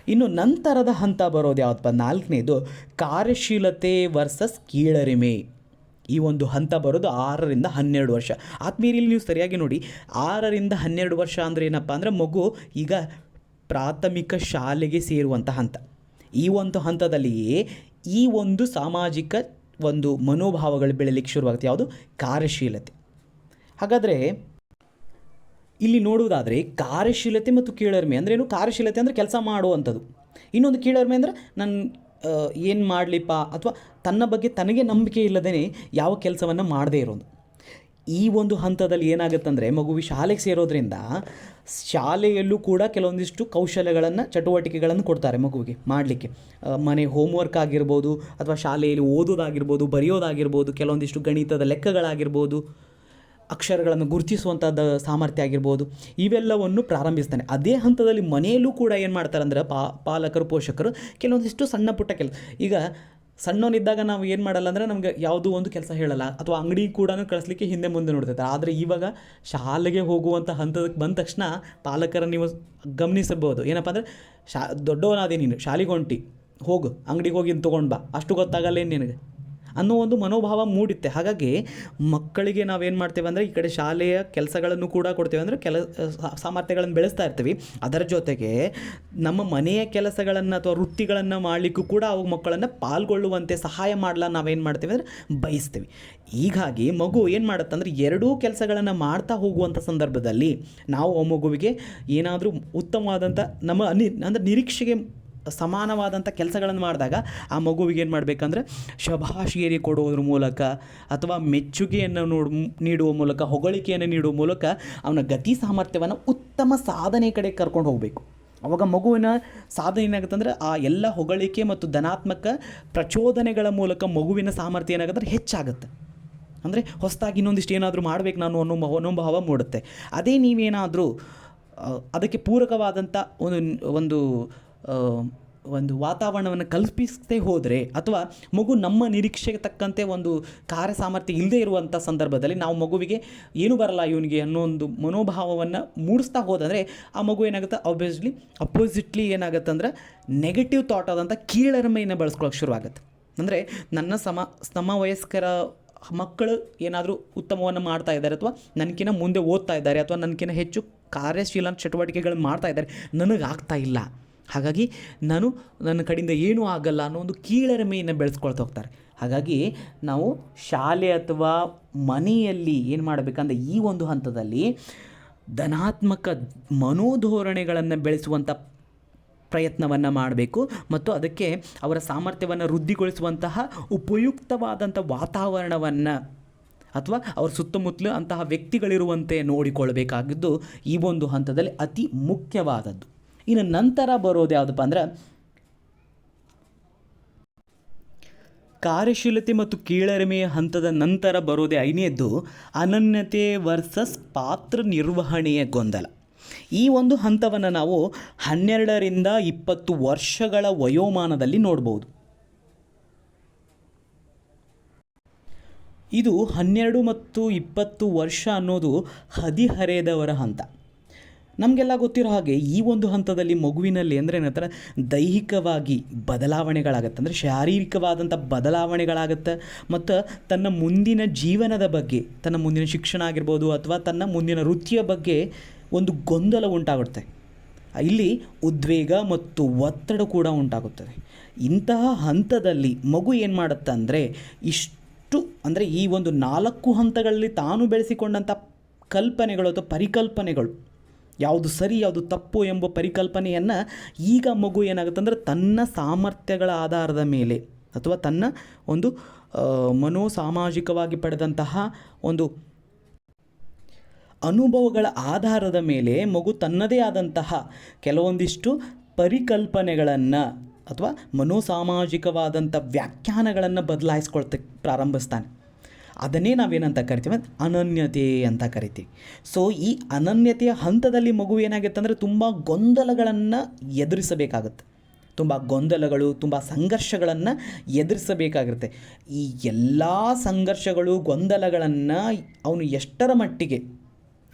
ಇನ್ನು ನಂತರದ ಹಂತ ಬರೋದು ಯಾವುದಪ್ಪ? ನಾಲ್ಕನೇದು ಕಾರ್ಯಶೀಲತೆ ವರ್ಸಸ್ ಕೀಳರಿಮೆ. ಈ ಒಂದು ಹಂತ ಬರೋದು ಆರರಿಂದ ಹನ್ನೆರಡು ವರ್ಷ. ಆತ್ಮೀಯಲ್ಲಿ ನೀವು ಸರಿಯಾಗಿ ನೋಡಿ, ಆರರಿಂದ ಹನ್ನೆರಡು ವರ್ಷ ಅಂದರೆ ಏನಪ್ಪ ಅಂದರೆ ಮಗು ಈಗ ಪ್ರಾಥಮಿಕ ಶಾಲೆಗೆ ಸೇರುವಂಥ ಹಂತ. ಈ ಒಂದು ಹಂತದಲ್ಲಿಯೇ ಈ ಒಂದು ಸಾಮಾಜಿಕ ಒಂದು ಮನೋಭಾವಗಳು ಬೆಳಲಿಕ್ಕೆ ಶುರುವಾಗುತ್ತೆ. ಯಾವುದು? ಕಾರ್ಯಶೀಲತೆ. ಹಾಗಾದರೆ ಇಲ್ಲಿ ನೋಡುವುದಾದರೆ ಕಾರ್ಯಶೀಲತೆ ಮತ್ತು ಕೀಳರ್ಮೆ ಅಂದ್ರೇನು ಕಾರ್ಯಶೀಲತೆ ಅಂದರೆ ಕೆಲಸ ಮಾಡುವಂಥದ್ದು. ಇನ್ನೊಂದು ಕೀಳರ್ಮೆ ಅಂದರೆ ನಾನು ಏನು ಮಾಡಲಿಪ್ಪ? ಅಥವಾ ತನ್ನ ಬಗ್ಗೆ ತನಗೆ ನಂಬಿಕೆ ಇಲ್ಲದೇ ಯಾವ ಕೆಲಸವನ್ನು ಮಾಡದೇ ಇರೋದು. ಈ ಒಂದು ಹಂತದಲ್ಲಿ ಏನಾಗುತ್ತಂದರೆ ಮಗುವಿ ಶಾಲೆಗೆ ಸೇರೋದ್ರಿಂದ ಶಾಲೆಯಲ್ಲೂ ಕೂಡ ಕೆಲವೊಂದಿಷ್ಟು ಕೌಶಲ್ಯಗಳನ್ನು ಚಟುವಟಿಕೆಗಳನ್ನು ಕೊಡ್ತಾರೆ ಮಗುವಿಗೆ ಮಾಡಲಿಕ್ಕೆ. ಮನೆ ಹೋಮ್ವರ್ಕ್ ಆಗಿರ್ಬೋದು, ಅಥವಾ ಶಾಲೆಯಲ್ಲಿ ಓದೋದಾಗಿರ್ಬೋದು, ಬರೆಯೋದಾಗಿರ್ಬೋದು, ಕೆಲವೊಂದಿಷ್ಟು ಗಣಿತದ ಲೆಕ್ಕಗಳಾಗಿರ್ಬೋದು. ಅಕ್ಷರಗಳನ್ನು ಗುರುತಿಸುವಂಥದ್ದು ಸಾಮರ್ಥ್ಯ ಆಗಿರ್ಬೋದು, ಇವೆಲ್ಲವನ್ನು ಪ್ರಾರಂಭಿಸ್ತಾನೆ. ಅದೇ ಹಂತದಲ್ಲಿ ಮನೆಯಲ್ಲೂ ಕೂಡ ಏನು ಮಾಡ್ತಾರೆ ಅಂದ್ರೆ ಪಾಲಕರು, ಪೋಷಕರು ಕೆಲವೊಂದಿಷ್ಟು ಸಣ್ಣ ಪುಟ್ಟ ಕೆಲಸ. ಈಗ ಸಣ್ಣವನಿದ್ದಾಗ ನಾವು ಏನು ಮಾಡಲ್ಲ ಅಂದರೆ ನಮಗೆ ಯಾವುದೋ ಒಂದು ಕೆಲಸ ಹೇಳಲ್ಲ, ಅಥವಾ ಅಂಗಡಿ ಕೂಡ ಕಳಿಸ್ಲಿಕ್ಕೆ ಹಿಂದೆ ಮುಂದೆ ನೋಡ್ತೈತೆ ಆದರೆ ಇವಾಗ ಶಾಲೆಗೆ ಹೋಗುವಂಥ ಹಂತಕ್ಕೆ ಬಂದ ತಕ್ಷಣ ಪಾಲಕರ ನೀವು ಗಮನಿಸಬಹುದು. ಏನಪ್ಪ ಅಂದರೆ ಶಾ, ದೊಡ್ಡವನಾದೆ ನೀನು, ಶಾಲೆಗೆ ಹೊಂಟಿ, ಹೋಗು, ಅಂಗಡಿಗೆ ಹೋಗಿ ತೊಗೊಂಡು ಬಾ, ಅಷ್ಟು ಗೊತ್ತಾಗಲ್ಲೇನು ನಿನಗೆ. ಅನ್ನೋ ಒಂದು ಮನೋಭಾವ ಮೂಡುತ್ತೆ. ಹಾಗಾಗಿ ಮಕ್ಕಳಿಗೆ ನಾವೇನು ಮಾಡ್ತೇವೆ ಅಂದರೆ ಈ ಕಡೆ ಶಾಲೆಯ ಕೆಲಸಗಳನ್ನು ಕೂಡ ಕೊಡ್ತೇವೆ ಅಂದರೆ ಕೆಲ ಸಾಮರ್ಥ್ಯಗಳನ್ನು ಬೆಳೆಸ್ತಾ ಇರ್ತೀವಿ. ಅದರ ಜೊತೆಗೆ ನಮ್ಮ ಮನೆಯ ಕೆಲಸಗಳನ್ನು ಅಥವಾ ವೃತ್ತಿಗಳನ್ನು ಮಾಡಲಿಕ್ಕೂ ಕೂಡ ಅವು ಮಕ್ಕಳನ್ನು ಪಾಲ್ಗೊಳ್ಳುವಂತೆ ಸಹಾಯ ಮಾಡಲ ನಾವೇನು ಮಾಡ್ತೇವೆ ಅಂದರೆ ಬಯಸ್ತೀವಿ. ಹೀಗಾಗಿ ಮಗು ಏನು ಮಾಡುತ್ತೆ ಅಂದರೆ ಎರಡೂ ಕೆಲಸಗಳನ್ನು ಮಾಡ್ತಾ ಹೋಗುವಂಥ ಸಂದರ್ಭದಲ್ಲಿ ನಾವು ಆ ಮಗುವಿಗೆ ಏನಾದರೂ ಉತ್ತಮವಾದಂಥ ನಮ್ಮ ಅಂದರೆ ನಿರೀಕ್ಷೆಗೆ ಸಮಾನವಾದಂಥ ಕೆಲಸಗಳನ್ನು ಮಾಡಿದಾಗ ಆ ಮಗುವಿಗೆ ಏನು ಮಾಡಬೇಕಂದ್ರೆ ಶಭಾಷಿಯರಿ ಕೊಡುವುದ್ರ ಮೂಲಕ ಅಥವಾ ಮೆಚ್ಚುಗೆಯನ್ನು ನೋಡು ನೀಡುವ ಮೂಲಕ, ಹೊಗಳಿಕೆಯನ್ನು ನೀಡುವ ಮೂಲಕ ಅವನ ಗತಿ ಸಾಮರ್ಥ್ಯವನ್ನು ಉತ್ತಮ ಸಾಧನೆ ಕಡೆ ಕರ್ಕೊಂಡು ಹೋಗಬೇಕು. ಅವಾಗ ಮಗುವಿನ ಸಾಧನೆ ಏನಾಗುತ್ತಂದ್ರೆ ಆ ಎಲ್ಲ ಹೊಗಳಿಕೆ ಮತ್ತು ಧನಾತ್ಮಕ ಪ್ರಚೋದನೆಗಳ ಮೂಲಕ ಮಗುವಿನ ಸಾಮರ್ಥ್ಯ ಏನಾಗುತ್ತೆ ಹೆಚ್ಚಾಗುತ್ತೆ. ಅಂದರೆ ಹೊಸದಾಗಿ ಇನ್ನೊಂದಿಷ್ಟು ಏನಾದರೂ ಮಾಡಬೇಕು ನಾನು ಅನ್ನೋ ಮನೋಭಾವ ಮೂಡುತ್ತೆ. ಅದೇ ನೀವೇನಾದರೂ ಅದಕ್ಕೆ ಪೂರಕವಾದಂಥ ಒಂದು ಒಂದು ಒಂದು ವಾತಾವರಣವನ್ನು ಕಲ್ಪಿಸದೇ ಹೋದರೆ ಅಥವಾ ಮಗು ನಮ್ಮ ನಿರೀಕ್ಷೆಗೆ ತಕ್ಕಂತೆ ಒಂದು ಕಾರ್ಯ ಸಾಮರ್ಥ್ಯ ಇಲ್ಲದೆ ಇರುವಂಥ ಸಂದರ್ಭದಲ್ಲಿ ನಾವು ಮಗುವಿಗೆ ಏನು ಬರಲ್ಲ ಇವನಿಗೆ ಅನ್ನೋ ಒಂದು ಮನೋಭಾವವನ್ನು ಮೂಡಿಸ್ತಾ ಹೋದಂದರೆ ಆ ಮಗು ಏನಾಗುತ್ತೆ? ಆಬ್ವಿಯಸ್ಲಿ ಅಪೋಸಿಟ್ಲಿ ಏನಾಗುತ್ತೆ ಅಂದ್ರೆ ನೆಗೆಟಿವ್ ಥಾಟ್ ಆದಂಥ ಕೀಳರಿಮೆಯನ್ನು ಬಳಸ್ಕೊಳ್ಳೋಕೆ ಶುರುವಾಗುತ್ತೆ. ಅಂದರೆ ನನ್ನ ಸಮ ಸಮವಯಸ್ಕರ ಮಕ್ಕಳು ಏನಾದರೂ ಉತ್ತಮವನ್ನು ಮಾಡ್ತಾ ಇದ್ದಾರೆ ಅಥವಾ ನನಗಿನ್ನ ಮುಂದೆ ಓದ್ತಾ ಇದ್ದಾರೆ ಅಥವಾ ನನಗಿನ್ನ ಹೆಚ್ಚು ಕಾರ್ಯಶೀಲ ಚಟುವಟಿಕೆಗಳು ಮಾಡ್ತಾ ಇದ್ದಾರೆ ನನಗೆ ಆಗ್ತಾ ಇಲ್ಲ. ಹಾಗಾಗಿ ನಾನು ನನ್ನ ಕಡೆಯಿಂದ ಏನೂ ಆಗಲ್ಲ ಅನ್ನೋ ಒಂದು ಕೀಳರಿಮೆಯನ್ನು ಬೆಳೆಸ್ಕೊಳ್ತಾ ಹೋಗ್ತಾರೆ. ಹಾಗಾಗಿ ನಾವು ಶಾಲೆ ಅಥವಾ ಮನೆಯಲ್ಲಿ ಏನು ಮಾಡಬೇಕಂದ್ರೆ ಈ ಒಂದು ಹಂತದಲ್ಲಿ ಧನಾತ್ಮಕ ಮನೋಧೋರಣೆಗಳನ್ನು ಬೆಳೆಸುವಂಥ ಪ್ರಯತ್ನವನ್ನು ಮಾಡಬೇಕು ಮತ್ತು ಅದಕ್ಕೆ ಅವರ ಸಾಮರ್ಥ್ಯವನ್ನು ವೃದ್ಧಿಗೊಳಿಸುವಂತಹ ಉಪಯುಕ್ತವಾದಂಥ ವಾತಾವರಣವನ್ನು ಅಥವಾ ಅವರ ಸುತ್ತಮುತ್ತಲು ಅಂತಹ ವ್ಯಕ್ತಿಗಳಿರುವಂತೆ ನೋಡಿಕೊಳ್ಳಬೇಕಾಗಿದ್ದು ಈ ಒಂದು ಹಂತದಲ್ಲಿ ಅತಿ ಮುಖ್ಯವಾದದ್ದು. ಇನ್ನು ನಂತರ ಬರೋದು ಯಾವುದಪ್ಪ ಅಂದ್ರೆ ಕಾರ್ಯಶೀಲತೆ ಮತ್ತು ಕೀಳರಿಮೆಯ ಹಂತದ ನಂತರ ಬರೋದೇ ಐದನೇದ್ದು ಅನನ್ಯತೆ ವರ್ಸಸ್ ಪಾತ್ರ ನಿರ್ವಹಣೆಯ ಗೊಂದಲ. ಈ ಒಂದು ಹಂತವನ್ನು ನಾವು ಹನ್ನೆರಡರಿಂದ ಇಪ್ಪತ್ತು ವರ್ಷಗಳ ವಯೋಮಾನದಲ್ಲಿ ನೋಡ್ಬೋದು. ಇದು ಹನ್ನೆರಡು ಮತ್ತು ಇಪ್ಪತ್ತು ವರ್ಷ ಅನ್ನೋದು ಹದಿಹರೆಯದವರ ಹಂತ. ನಮಗೆಲ್ಲ ಗೊತ್ತಿರೋ ಹಾಗೆ ಈ ಒಂದು ಹಂತದಲ್ಲಿ ಮಗುವಿನಲ್ಲಿ ಅಂದರೆ ಏನಂತಾರೆ ದೈಹಿಕವಾಗಿ ಬದಲಾವಣೆಗಳಾಗತ್ತೆ. ಅಂದರೆ ಶಾರೀರಿಕವಾದಂಥ ಬದಲಾವಣೆಗಳಾಗತ್ತೆ. ಮತ್ತು ತನ್ನ ಮುಂದಿನ ಜೀವನದ ಬಗ್ಗೆ, ತನ್ನ ಮುಂದಿನ ಶಿಕ್ಷಣ ಆಗಿರ್ಬೋದು ಅಥವಾ ತನ್ನ ಮುಂದಿನ ವೃತ್ತಿಯ ಬಗ್ಗೆ ಒಂದು ಗೊಂದಲ ಉಂಟಾಗುತ್ತೆ. ಇಲ್ಲಿ ಉದ್ವೇಗ ಮತ್ತು ಒತ್ತಡ ಕೂಡ ಉಂಟಾಗುತ್ತದೆ ಇಂತಹ ಹಂತದಲ್ಲಿ ಮಗು ಏನು ಮಾಡುತ್ತೆ ಅಂದರೆ, ಇಷ್ಟು ಅಂದರೆ ಈ ಒಂದು ನಾಲ್ಕು ಹಂತಗಳಲ್ಲಿ ತಾನು ಬೆಳೆಸಿಕೊಂಡಂಥ ಕಲ್ಪನೆಗಳು ಅಥವಾ ಪರಿಕಲ್ಪನೆಗಳು ಯಾವುದು ಸರಿ, ಯಾವುದು ತಪ್ಪು ಎಂಬ ಪರಿಕಲ್ಪನೆಯನ್ನು ಈಗ ಮಗು ಏನಾಗುತ್ತೆ ಅಂದರೆ ತನ್ನ ಸಾಮರ್ಥ್ಯಗಳ ಆಧಾರದ ಮೇಲೆ ಅಥವಾ ತನ್ನ ಒಂದು ಮನೋಸಾಮಾಜಿಕವಾಗಿ ಮನೋ ಸಾಮಾಜಿಕವಾಗಿ ಪಡೆದಂತಹ ಒಂದು ಅನುಭವಗಳ ಆಧಾರದ ಮೇಲೆ ಮಗು ತನ್ನದೇ ಆದಂತಹ ಕೆಲವೊಂದಿಷ್ಟು ಪರಿಕಲ್ಪನೆಗಳನ್ನು ಅಥವಾ ಮನೋಸಾಮಾಜಿಕವಾದಂಥ ವ್ಯಾಖ್ಯಾನಗಳನ್ನು ಬದಲಾಯಿಸ್ಕೊಳ್ತಕ್ಕೆ ಪ್ರಾರಂಭಿಸ್ತಾನೆ. ಅದನ್ನೇ ನಾವೇನಂತ ಕರಿತೀವಿ ಅನನ್ಯತೆ ಅಂತ ಕರಿತೀವಿ. ಸೊ ಈ ಅನನ್ಯತೆಯ ಹಂತದಲ್ಲಿ ಮಗು ಏನಾಗುತ್ತೆ ಅಂದರೆ ತುಂಬ ಗೊಂದಲಗಳನ್ನು ಎದುರಿಸಬೇಕಾಗುತ್ತೆ. ತುಂಬ ಗೊಂದಲಗಳು, ತುಂಬ ಸಂಘರ್ಷಗಳನ್ನು ಎದುರಿಸಬೇಕಾಗಿರುತ್ತೆ. ಈ ಎಲ್ಲ ಸಂಘರ್ಷಗಳು, ಗೊಂದಲಗಳನ್ನು ಅವನು ಎಷ್ಟರ ಮಟ್ಟಿಗೆ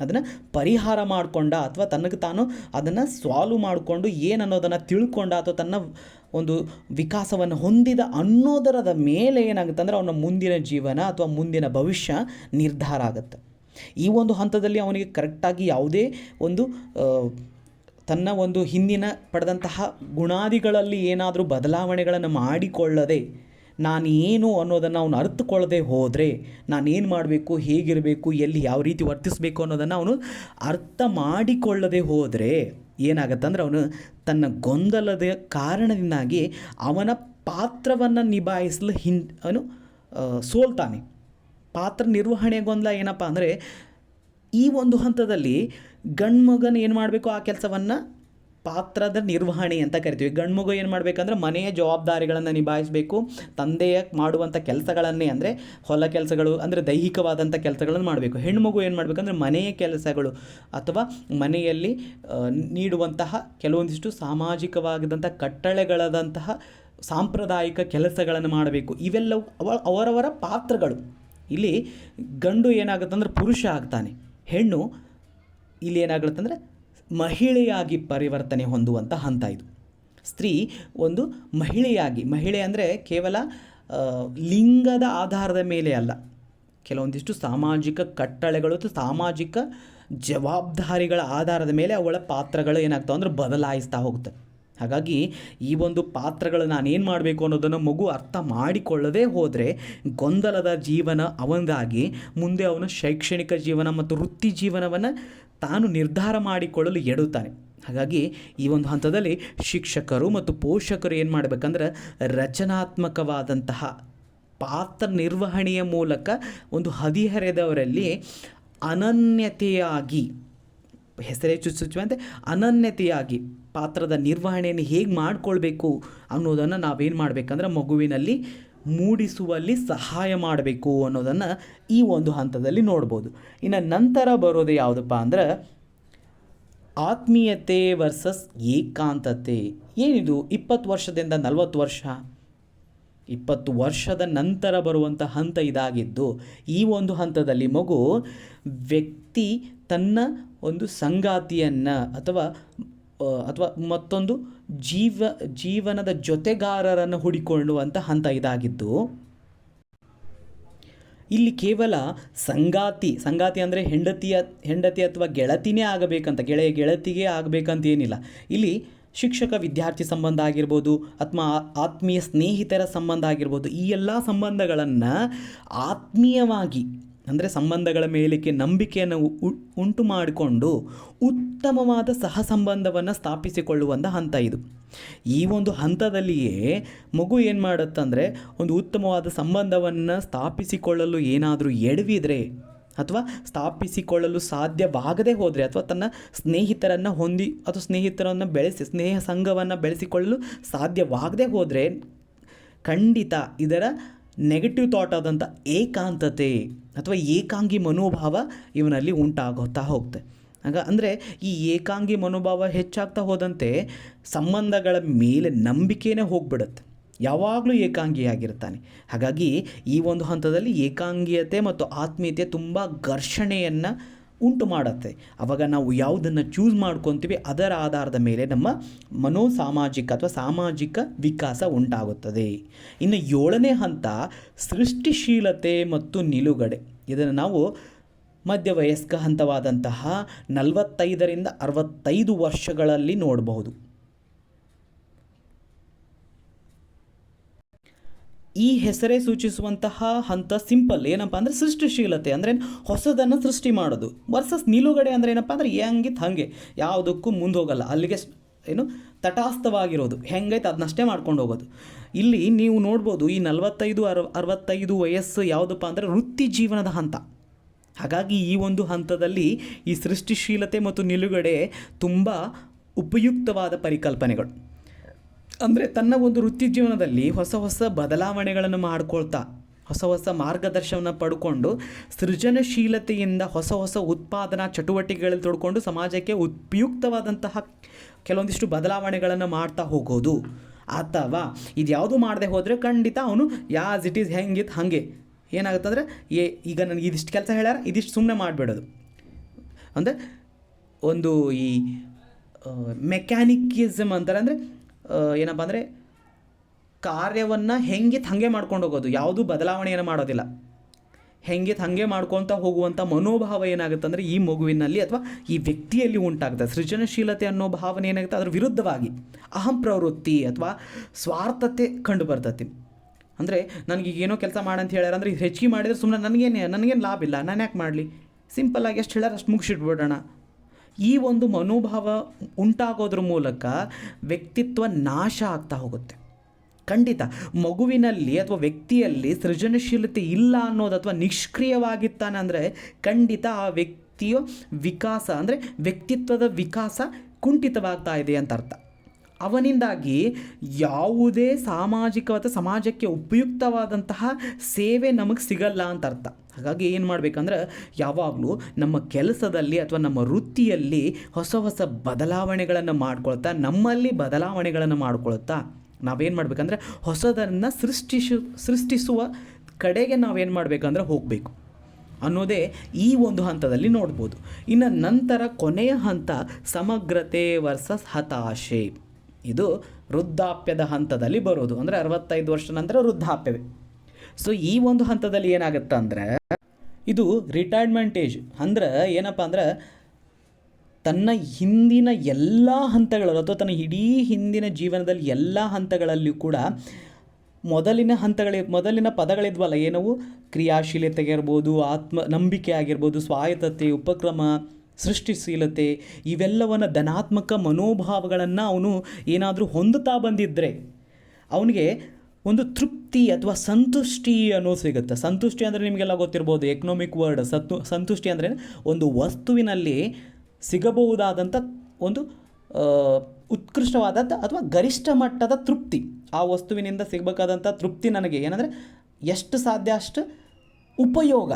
ಅದನ್ನು ಪರಿಹಾರ ಮಾಡಿಕೊಂಡ ಅಥವಾ ತನಗೆ ತಾನು ಅದನ್ನು ಸಾಲ್ವ್ ಮಾಡಿಕೊಂಡು ಏನನ್ನೋದನ್ನು ತಿಳ್ಕೊಂಡ ಅಥವಾ ತನ್ನ ಒಂದು ವಿಕಾಸವನ್ನು ಹೊಂದಿದ ಅನ್ನೋದರದ ಮೇಲೆ ಏನಾಗುತ್ತೆ ಅಂದರೆ ಅವನ ಮುಂದಿನ ಜೀವನ ಅಥವಾ ಮುಂದಿನ ಭವಿಷ್ಯ ನಿರ್ಧಾರ ಆಗುತ್ತೆ. ಈ ಒಂದು ಹಂತದಲ್ಲಿ ಅವನಿಗೆ ಕರೆಕ್ಟಾಗಿ ಯಾವುದೇ ಒಂದು ತನ್ನ ಒಂದು ಹಿಂದಿನ ಪಡೆದಂತಹ ಗುಣಾದಿಗಳಲ್ಲಿ ಏನಾದರೂ ಬದಲಾವಣೆಗಳನ್ನು ಮಾಡಿಕೊಳ್ಳದೆ ನಾನು ಏನು ಅನ್ನೋದನ್ನು ಅವನು ಅರ್ಥಕೊಳ್ಳದೆ ಹೋದರೆ ನಾನೇನು ಮಾಡಬೇಕು, ಹೇಗಿರಬೇಕು, ಎಲ್ಲಿ ಯಾವ ರೀತಿ ವರ್ತಿಸಬೇಕು ಅನ್ನೋದನ್ನು ಅವನು ಅರ್ಥ ಮಾಡಿಕೊಳ್ಳದೆ ಹೋದರೆ ಏನಾಗತ್ತೆ ಅಂದರೆ ಅವನು ತನ್ನ ಗೊಂದಲದ ಕಾರಣದಿಂದಾಗಿ ಅವನ ಪಾತ್ರವನ್ನು ನಿಭಾಯಿಸಲು ಹಿನ್ ಅವನು ಸೋಲ್ತಾನೆ. ಪಾತ್ರ ನಿರ್ವಹಣೆ ಗೊಂದಲ ಏನಪ್ಪ ಅಂದರೆ ಈ ಒಂದು ಹಂತದಲ್ಲಿ ಗಂಡು ಮಗನ ಏನು ಮಾಡಬೇಕು ಆ ಕೆಲಸವನ್ನು ಪಾತ್ರದ ನಿರ್ವಹಣೆ ಅಂತ ಕರಿತೀವಿ. ಗಂಡು ಏನು ಮಾಡಬೇಕಂದ್ರೆ ಮನೆಯ ಜವಾಬ್ದಾರಿಗಳನ್ನು ನಿಭಾಯಿಸಬೇಕು. ತಂದೆಯ ಮಾಡುವಂಥ ಕೆಲಸಗಳನ್ನೇ ಅಂದರೆ ಹೊಲ ಕೆಲಸಗಳು ಅಂದರೆ ದೈಹಿಕವಾದಂಥ ಕೆಲಸಗಳನ್ನು ಮಾಡಬೇಕು. ಹೆಣ್ಮಗು ಮಗು ಏನು ಮಾಡಬೇಕಂದ್ರೆ ಮನೆಯ ಕೆಲಸಗಳು ಅಥವಾ ಮನೆಯಲ್ಲಿ ನೀಡುವಂತಹ ಕೆಲವೊಂದಿಷ್ಟು ಸಾಮಾಜಿಕವಾದಂಥ ಕಟ್ಟಳೆಗಳಾದಂತಹ ಸಾಂಪ್ರದಾಯಿಕ ಕೆಲಸಗಳನ್ನು ಮಾಡಬೇಕು. ಇವೆಲ್ಲವೂ ಅವ, ಅವರವರ ಪಾತ್ರಗಳು. ಇಲ್ಲಿ ಗಂಡು ಏನಾಗುತ್ತಂದ್ರೆ ಪುರುಷ ಆಗ್ತಾನೆ. ಹೆಣ್ಣು ಇಲ್ಲಿ ಏನಾಗುತ್ತಂದ್ರೆ ಮಹಿಳೆಯಾಗಿ ಪರಿವರ್ತನೆ ಹೊಂದುವಂಥ ಹಂತ ಇದು. ಸ್ತ್ರೀ ಒಂದು ಮಹಿಳೆಯಾಗಿ, ಮಹಿಳೆ ಅಂದರೆ ಕೇವಲ ಲಿಂಗದ ಆಧಾರದ ಮೇಲೆ ಅಲ್ಲ. ಕೆಲವೊಂದಿಷ್ಟು ಸಾಮಾಜಿಕ ಕಟ್ಟಳೆಗಳು ಅಥವಾ ಸಾಮಾಜಿಕ ಜವಾಬ್ದಾರಿಗಳ ಆಧಾರದ ಮೇಲೆ ಅವಳ ಪಾತ್ರಗಳು ಏನಾಗ್ತಾವೆ ಅಂದರೆ ಬದಲಾಯಿಸ್ತಾ ಹೋಗುತ್ತೆ. ಹಾಗಾಗಿ ಈ ಒಂದು ಪಾತ್ರಗಳು ನಾನೇನು ಮಾಡಬೇಕು ಅನ್ನೋದನ್ನು ಮಗು ಅರ್ಥ ಮಾಡಿಕೊಳ್ಳದೇ ಹೋದರೆ ಗೊಂದಲದ ಜೀವನ ಅವನದಾಗಿ, ಮುಂದೆ ಅವನ ಶೈಕ್ಷಣಿಕ ಜೀವನ ಮತ್ತು ವೃತ್ತಿ ಜೀವನವನ್ನು ತಾನು ನಿರ್ಧಾರ ಮಾಡಿಕೊಳ್ಳಲು ಎಡುತ್ತಾನೆ ಹಾಗಾಗಿ ಈ ಒಂದು ಹಂತದಲ್ಲಿ ಶಿಕ್ಷಕರು ಮತ್ತು ಪೋಷಕರು ಏನು ಮಾಡಬೇಕಂದ್ರೆ ರಚನಾತ್ಮಕವಾದಂತಹ ಪಾತ್ರ ನಿರ್ವಹಣೆಯ ಮೂಲಕ ಒಂದು ಹದಿಹರೆದವರಲ್ಲಿ ಅನನ್ಯತೆಯಾಗಿ, ಹೆಸರೇ ಚುಚ್ಚುಚ್ಚುವಂತೆ ಅನನ್ಯತೆಯಾಗಿ ಪಾತ್ರದ ನಿರ್ವಹಣೆಯನ್ನು ಹೇಗೆ ಮಾಡಿಕೊಳ್ಬೇಕು ಅನ್ನೋದನ್ನು ನಾವೇನು ಮಾಡಬೇಕಂದ್ರೆ ಮಗುವಿನಲ್ಲಿ ಮೂಡಿಸುವಲ್ಲಿ ಸಹಾಯ ಮಾಡಬೇಕು ಅನ್ನೋದನ್ನು ಈ ಒಂದು ಹಂತದಲ್ಲಿ ನೋಡ್ಬೋದು. ಇನ್ನು ನಂತರ ಬರೋದು ಯಾವುದಪ್ಪ ಅಂದ್ರೆ, ಆತ್ಮೀಯತೆ ವರ್ಸಸ್ ಏಕಾಂತತೆ. ಏನಿದು? ಇಪ್ಪತ್ತು ವರ್ಷದಿಂದ ನಲವತ್ತು ವರ್ಷ? ಇಪ್ಪತ್ತು ವರ್ಷದ ನಂತರ ಬರುವಂಥ ಹಂತ ಇದಾಗಿದ್ದು, ಈ ಒಂದು ಹಂತದಲ್ಲಿ ಮಗು ವ್ಯಕ್ತಿ ತನ್ನ ಒಂದು ಸಂಗಾತಿಯನ್ನು ಅಥವಾ ಅಥವಾ ಮತ್ತೊಂದು ಜೀವ, ಜೀವನದ ಜೊತೆಗಾರರನ್ನು ಹುಡಿಕೊಳ್ಳುವಂಥ ಹಂತ ಇದಾಗಿದ್ದು, ಇಲ್ಲಿ ಕೇವಲ ಸಂಗಾತಿ ಸಂಗಾತಿ ಅಂದರೆ ಹೆಂಡತಿಯ, ಹೆಂಡತಿ ಅಥವಾ ಗೆಳತಿನೇ ಆಗಬೇಕಂತ ಗೆಳೆಯ ಗೆಳತಿಗೆ ಆಗಬೇಕಂತ ಏನಿಲ್ಲ ಇಲ್ಲಿ ಶಿಕ್ಷಕ, ವಿದ್ಯಾರ್ಥಿ ಸಂಬಂಧ ಆಗಿರ್ಬೋದು, ಅಥವಾ ಆತ್ಮೀಯ ಸ್ನೇಹಿತರ ಸಂಬಂಧ ಆಗಿರ್ಬೋದು, ಈ ಎಲ್ಲ ಸಂಬಂಧಗಳನ್ನು ಆತ್ಮೀಯವಾಗಿ ಅಂದರೆ ಸಂಬಂಧಗಳ ಮೇಲಿಕೆ ನಂಬಿಕೆಯನ್ನು ಉಂಟು ಮಾಡಿಕೊಂಡು ಉತ್ತಮವಾದ ಸಹ ಸಂಬಂಧವನ್ನು ಸ್ಥಾಪಿಸಿಕೊಳ್ಳುವಂಥ ಹಂತ ಇದು. ಈ ಒಂದು ಹಂತದಲ್ಲಿಯೇ ಮಗು ಏನು ಮಾಡುತ್ತಂದರೆ ಒಂದು ಉತ್ತಮವಾದ ಸಂಬಂಧವನ್ನು ಸ್ಥಾಪಿಸಿಕೊಳ್ಳಲು ಏನಾದರೂ ಎಡವಿದರೆ ಅಥವಾ ಸ್ಥಾಪಿಸಿಕೊಳ್ಳಲು ಸಾಧ್ಯವಾಗದೇ ಹೋದರೆ ಅಥವಾ ತನ್ನ ಸ್ನೇಹಿತರನ್ನು ಹೊಂದಿ, ಅಥವಾ ಸ್ನೇಹಿತರನ್ನು ಬೆಳೆಸಿ, ಸ್ನೇಹ ಸಂಘವನ್ನು ಬೆಳೆಸಿಕೊಳ್ಳಲು ಸಾಧ್ಯವಾಗದೇ ಹೋದರೆ ಖಂಡಿತ ಇದರ ನೆಗೆಟಿವ್ ಥಾಟ್ ಆದಂಥ ಏಕಾಂತತೆ ಅಥವಾ ಏಕಾಂಗಿ ಮನೋಭಾವ ಇವನಲ್ಲಿ ಉಂಟಾಗುತ್ತಾ ಹೋಗುತ್ತೆ. ಆಗ ಅಂದರೆ ಈ ಏಕಾಂಗಿ ಮನೋಭಾವ ಹೆಚ್ಚಾಗ್ತಾ ಹೋದಂತೆ ಸಂಬಂಧಗಳ ಮೇಲೆ ನಂಬಿಕೆನೇ ಹೋಗ್ಬಿಡುತ್ತೆ. ಯಾವಾಗಲೂ ಏಕಾಂಗಿಯಾಗಿರ್ತಾನೆ. ಹಾಗಾಗಿ ಈ ಒಂದು ಹಂತದಲ್ಲಿ ಏಕಾಂಗಿಯತೆ ಮತ್ತು ಆತ್ಮೀಯತೆ ತುಂಬ ಘರ್ಷಣೆಯನ್ನು ಉಂಟು ಮಾಡುತ್ತೆ. ಆವಾಗ ನಾವು ಯಾವುದನ್ನು ಚೂಸ್ ಮಾಡ್ಕೊತೀವಿ, ಅದರ ಆಧಾರದ ಮೇಲೆ ನಮ್ಮ ಮನೋಸಾಮಾಜಿಕ ಅಥವಾ ಸಾಮಾಜಿಕ ವಿಕಾಸ ಉಂಟಾಗುತ್ತದೆ. ಇನ್ನು ಏಳನೇ ಹಂತ, ಸೃಷ್ಟಿಶೀಲತೆ ಮತ್ತು ನಿಲುಗಡೆ. ಇದನ್ನು ನಾವು ಮಧ್ಯವಯಸ್ಕ ಹಂತವಾದಂತಹ ನಲವತ್ತೈದರಿಂದ ಅರವತ್ತೈದು ವರ್ಷಗಳಲ್ಲಿ ನೋಡಬಹುದು. ಈ ಹೆಸರೇ ಸೂಚಿಸುವಂತಹ ಹಂತ ಸಿಂಪಲ್ ಏನಪ್ಪ ಅಂದರೆ ಸೃಷ್ಟಿಶೀಲತೆ ಅಂದರೆ ಹೊಸದನ್ನು ಸೃಷ್ಟಿ ಮಾಡೋದು ವರ್ಸಸ್ ನಿಲುಗಡೆ ಅಂದರೆ ಏನಪ್ಪ ಅಂದರೆ ಹೆಂಗಿತ್ತು ಹಾಗೆ ಯಾವುದಕ್ಕೂ ಮುಂದೆ ಹೋಗಲ್ಲ. ಅಲ್ಲಿಗೆ ಏನು ತಟಾಸ್ಥವಾಗಿರೋದು. ಹೆಂಗೈತೆ ಅದನ್ನಷ್ಟೇ ಮಾಡ್ಕೊಂಡು ಹೋಗೋದು. ಇಲ್ಲಿ ನೀವು ನೋಡ್ಬೋದು ಈ ನಲವತ್ತೈದು ಅರ ಅರವತ್ತೈದು ವಯಸ್ಸು ಯಾವುದಪ್ಪ ಅಂದರೆ ವೃತ್ತಿ ಜೀವನದ ಹಂತ. ಹಾಗಾಗಿ ಈ ಒಂದು ಹಂತದಲ್ಲಿ ಈ ಸೃಷ್ಟಿಶೀಲತೆ ಮತ್ತು ನಿಲುಗಡೆ ತುಂಬ ಉಪಯುಕ್ತವಾದ ಪರಿಕಲ್ಪನೆಗಳು. ಅಂದರೆ ತನ್ನ ಒಂದು ವೃತ್ತಿ ಜೀವನದಲ್ಲಿ ಹೊಸ ಹೊಸ ಬದಲಾವಣೆಗಳನ್ನು ಮಾಡಿಕೊಳ್ತಾ, ಹೊಸ ಹೊಸ ಮಾರ್ಗದರ್ಶನ ಪಡ್ಕೊಂಡು, ಸೃಜನಶೀಲತೆಯಿಂದ ಹೊಸ ಹೊಸ ಉತ್ಪಾದನಾ ಚಟುವಟಿಕೆಗಳಲ್ಲಿ ತೊಡ್ಕೊಂಡು ಸಮಾಜಕ್ಕೆ ಉಪಯುಕ್ತವಾದಂತಹ ಕೆಲವೊಂದಿಷ್ಟು ಬದಲಾವಣೆಗಳನ್ನು ಮಾಡ್ತಾ ಹೋಗೋದು. ಅಥವಾ ಇದು ಯಾವುದು ಮಾಡದೆ ಹೋದರೆ ಖಂಡಿತ ಅವನು ಯಾಸ್ ಇಟ್ ಈಸ್ ಹೆಂಗಿತ್ತು ಹಾಗೆ. ಏನಾಗುತ್ತೆ ಅಂದರೆ ಏ, ಈಗ ನನಗೆ ಇದಿಷ್ಟು ಕೆಲಸ ಹೇಳ್ಯಾರ, ಇದಿಷ್ಟು ಸುಮ್ಮನೆ ಮಾಡಿಬಿಡೋದು. ಅಂದರೆ ಒಂದು ಈ ಮೆಕ್ಯಾನಿಕಿಸಮ್ ಅಂತಾರೆ, ಅಂದರೆ ಏನಪ್ಪ ಅಂದರೆ ಕಾರ್ಯವನ್ನು ಹೆಂಗಿತ್ತು ಹಾಗೆ ಮಾಡ್ಕೊಂಡು ಹೋಗೋದು. ಯಾವುದೂ ಬದಲಾವಣೆಯನ್ನು ಮಾಡೋದಿಲ್ಲ. ಹೆಂಗೆ ಹಾಗೆ ಮಾಡ್ಕೊತ ಹೋಗುವಂಥ ಮನೋಭಾವ ಏನಾಗುತ್ತೆ ಅಂದರೆ ಈ ಮಗುವಿನಲ್ಲಿ ಅಥವಾ ಈ ವ್ಯಕ್ತಿಯಲ್ಲಿ ಉಂಟಾಗುತ್ತೆ ಸೃಜನಶೀಲತೆ ಅನ್ನೋ ಭಾವನೆ ಏನಾಗುತ್ತೆ ಅದರ ವಿರುದ್ಧವಾಗಿ ಅಹಂ ಪ್ರವೃತ್ತಿ ಅಥವಾ ಸ್ವಾರ್ಥತೆ ಕಂಡು ಬರ್ತೈತಿ. ಅಂದರೆ ನನಗೆ ಏನೋ ಕೆಲಸ ಮಾಡಂತ ಹೇಳ್ಯಾರ ಅಂದರೆ ಹೆಚ್ಚಿಗೆ ಮಾಡಿದರೆ ಸುಮ್ಮನೆ ನನಗೇನು ನನಗೇನು ಲಾಭ ಇಲ್ಲ. ನಾನು ಯಾಕೆ ಮಾಡಲಿ? ಸಿಂಪಲ್ಲಾಗಿ ಎಷ್ಟು ಹೇಳ್ಯಾರ ಅಷ್ಟು ಮುಗಿಸಿಟ್ಬಿಡೋಣ. ಈ ಒಂದು ಮನೋಭಾವ ಉಂಟಾಗೋದ್ರ ಮೂಲಕ ವ್ಯಕ್ತಿತ್ವ ನಾಶ ಆಗ್ತಾ ಹೋಗುತ್ತೆ. ಖಂಡಿತ, ಮಗುವಿನಲ್ಲಿ ಅಥವಾ ವ್ಯಕ್ತಿಯಲ್ಲಿ ಸೃಜನಶೀಲತೆ ಇಲ್ಲ ಅನ್ನೋದು ಅಥವಾ ನಿಷ್ಕ್ರಿಯವಾಗಿತ್ತಾನೆ ಅಂದರೆ ಖಂಡಿತ ಆ ವ್ಯಕ್ತಿಯ ವಿಕಾಸ ಅಂದರೆ ವ್ಯಕ್ತಿತ್ವದ ವಿಕಾಸ ಕುಂಠಿತವಾಗ್ತಾ ಇದೆ ಅಂತ ಅರ್ಥ. ಅವನಿಂದಾಗಿ ಯಾವುದೇ ಸಾಮಾಜಿಕ ಸಮಾಜಕ್ಕೆ ಉಪಯುಕ್ತವಾದಂತಹ ಸೇವೆ ನಮಗೆ ಸಿಗಲ್ಲ ಅಂತ ಅರ್ಥ. ಹಾಗಾಗಿ ಏನು ಮಾಡಬೇಕಂದ್ರೆ ಯಾವಾಗಲೂ ನಮ್ಮ ಕೆಲಸದಲ್ಲಿ ಅಥವಾ ನಮ್ಮ ವೃತ್ತಿಯಲ್ಲಿ ಹೊಸ ಹೊಸ ಬದಲಾವಣೆಗಳನ್ನು ಮಾಡ್ಕೊಳ್ತಾ, ನಮ್ಮಲ್ಲಿ ಬದಲಾವಣೆಗಳನ್ನು ಮಾಡ್ಕೊಳ್ತಾ ನಾವೇನು ಮಾಡಬೇಕಂದ್ರೆ ಹೊಸದನ್ನು ಸೃಷ್ಟಿಸು ಸೃಷ್ಟಿಸುವ ಕಡೆಗೆ ನಾವೇನು ಮಾಡಬೇಕಂದ್ರೆ ಹೋಗಬೇಕು. ಅನ್ನೋದೇ ಈ ಒಂದು ಹಂತದಲ್ಲಿ ನೋಡ್ಬೋದು. ಇನ್ನು ನಂತರ ಕೊನೆಯ ಹಂತ ಸಮಗ್ರತೆ ವರ್ಸಸ್ ಹತಾಶೆ. ಇದು ವೃದ್ಧಾಪ್ಯದ ಹಂತದಲ್ಲಿ ಬರೋದು. ಅಂದರೆ ಅರವತ್ತೈದು ವರ್ಷ ನಂತರ ವೃದ್ಧಾಪ್ಯವೇ. ಸೊ ಈ ಒಂದು ಹಂತದಲ್ಲಿ ಏನಾಗುತ್ತೆ ಅಂದರೆ, ಇದು ರಿಟೈರ್ಮೆಂಟ್ ಏಜ್ ಅಂದ್ರೆ ಏನಪ್ಪ ಅಂದ್ರೆ, ತನ್ನ ಹಿಂದಿನ ಎಲ್ಲ ಹಂತಗಳಲ್ಲೂ ಅಥವಾ ತನ್ನ ಇಡೀ ಹಿಂದಿನ ಜೀವನದಲ್ಲಿ ಎಲ್ಲ ಹಂತಗಳಲ್ಲಿಯೂ ಕೂಡ ಮೊದಲಿನ ಹಂತಗಳಿ, ಮೊದಲಿನ ಪದಗಳಿದ್ವಲ್ಲ, ಏನವು? ಕ್ರಿಯಾಶೀಲತೆ ಇರ್ಬೋದು, ಆತ್ಮ, ನಂಬಿಕೆ ಆಗಿರ್ಬೋದು, ಸ್ವಾಯತ್ತತೆ, ಉಪಕ್ರಮ ಸೃಷ್ಟಿಶೀಲತೆ, ಇವೆಲ್ಲವನ್ನು ಧನಾತ್ಮಕ ಮನೋಭಾವಗಳನ್ನು ಅವನು ಏನಾದರೂ ಹೊಂದುತ್ತಾ ಬಂದಿದ್ದರೆ ಅವನಿಗೆ ಒಂದು ತೃಪ್ತಿ ಅಥವಾ ಸಂತುಷ್ಟಿ ಅನ್ನೋ ಸಿಗುತ್ತೆ. ಸಂತುಷ್ಟಿ ಅಂದರೆ ನಿಮಗೆಲ್ಲ ಗೊತ್ತಿರ್ಬೋದು ಎಕನಾಮಿಕ್ ವರ್ಡ್ ಸತ್ತು, ಸಂತುಷ್ಟಿ ಅಂದರೆ ಒಂದು ವಸ್ತುವಿನಲ್ಲಿ ಸಿಗಬಹುದಾದಂಥ ಒಂದು ಉತ್ಕೃಷ್ಟವಾದಂಥ ಅಥವಾ ಗರಿಷ್ಠ ಮಟ್ಟದ ತೃಪ್ತಿ. ಆ ವಸ್ತುವಿನಿಂದ ಸಿಗಬೇಕಾದಂಥ ತೃಪ್ತಿ ನನಗೆ ಏನಂದರೆ ಎಷ್ಟು ಸಾಧ್ಯ ಅಷ್ಟು ಉಪಯೋಗ.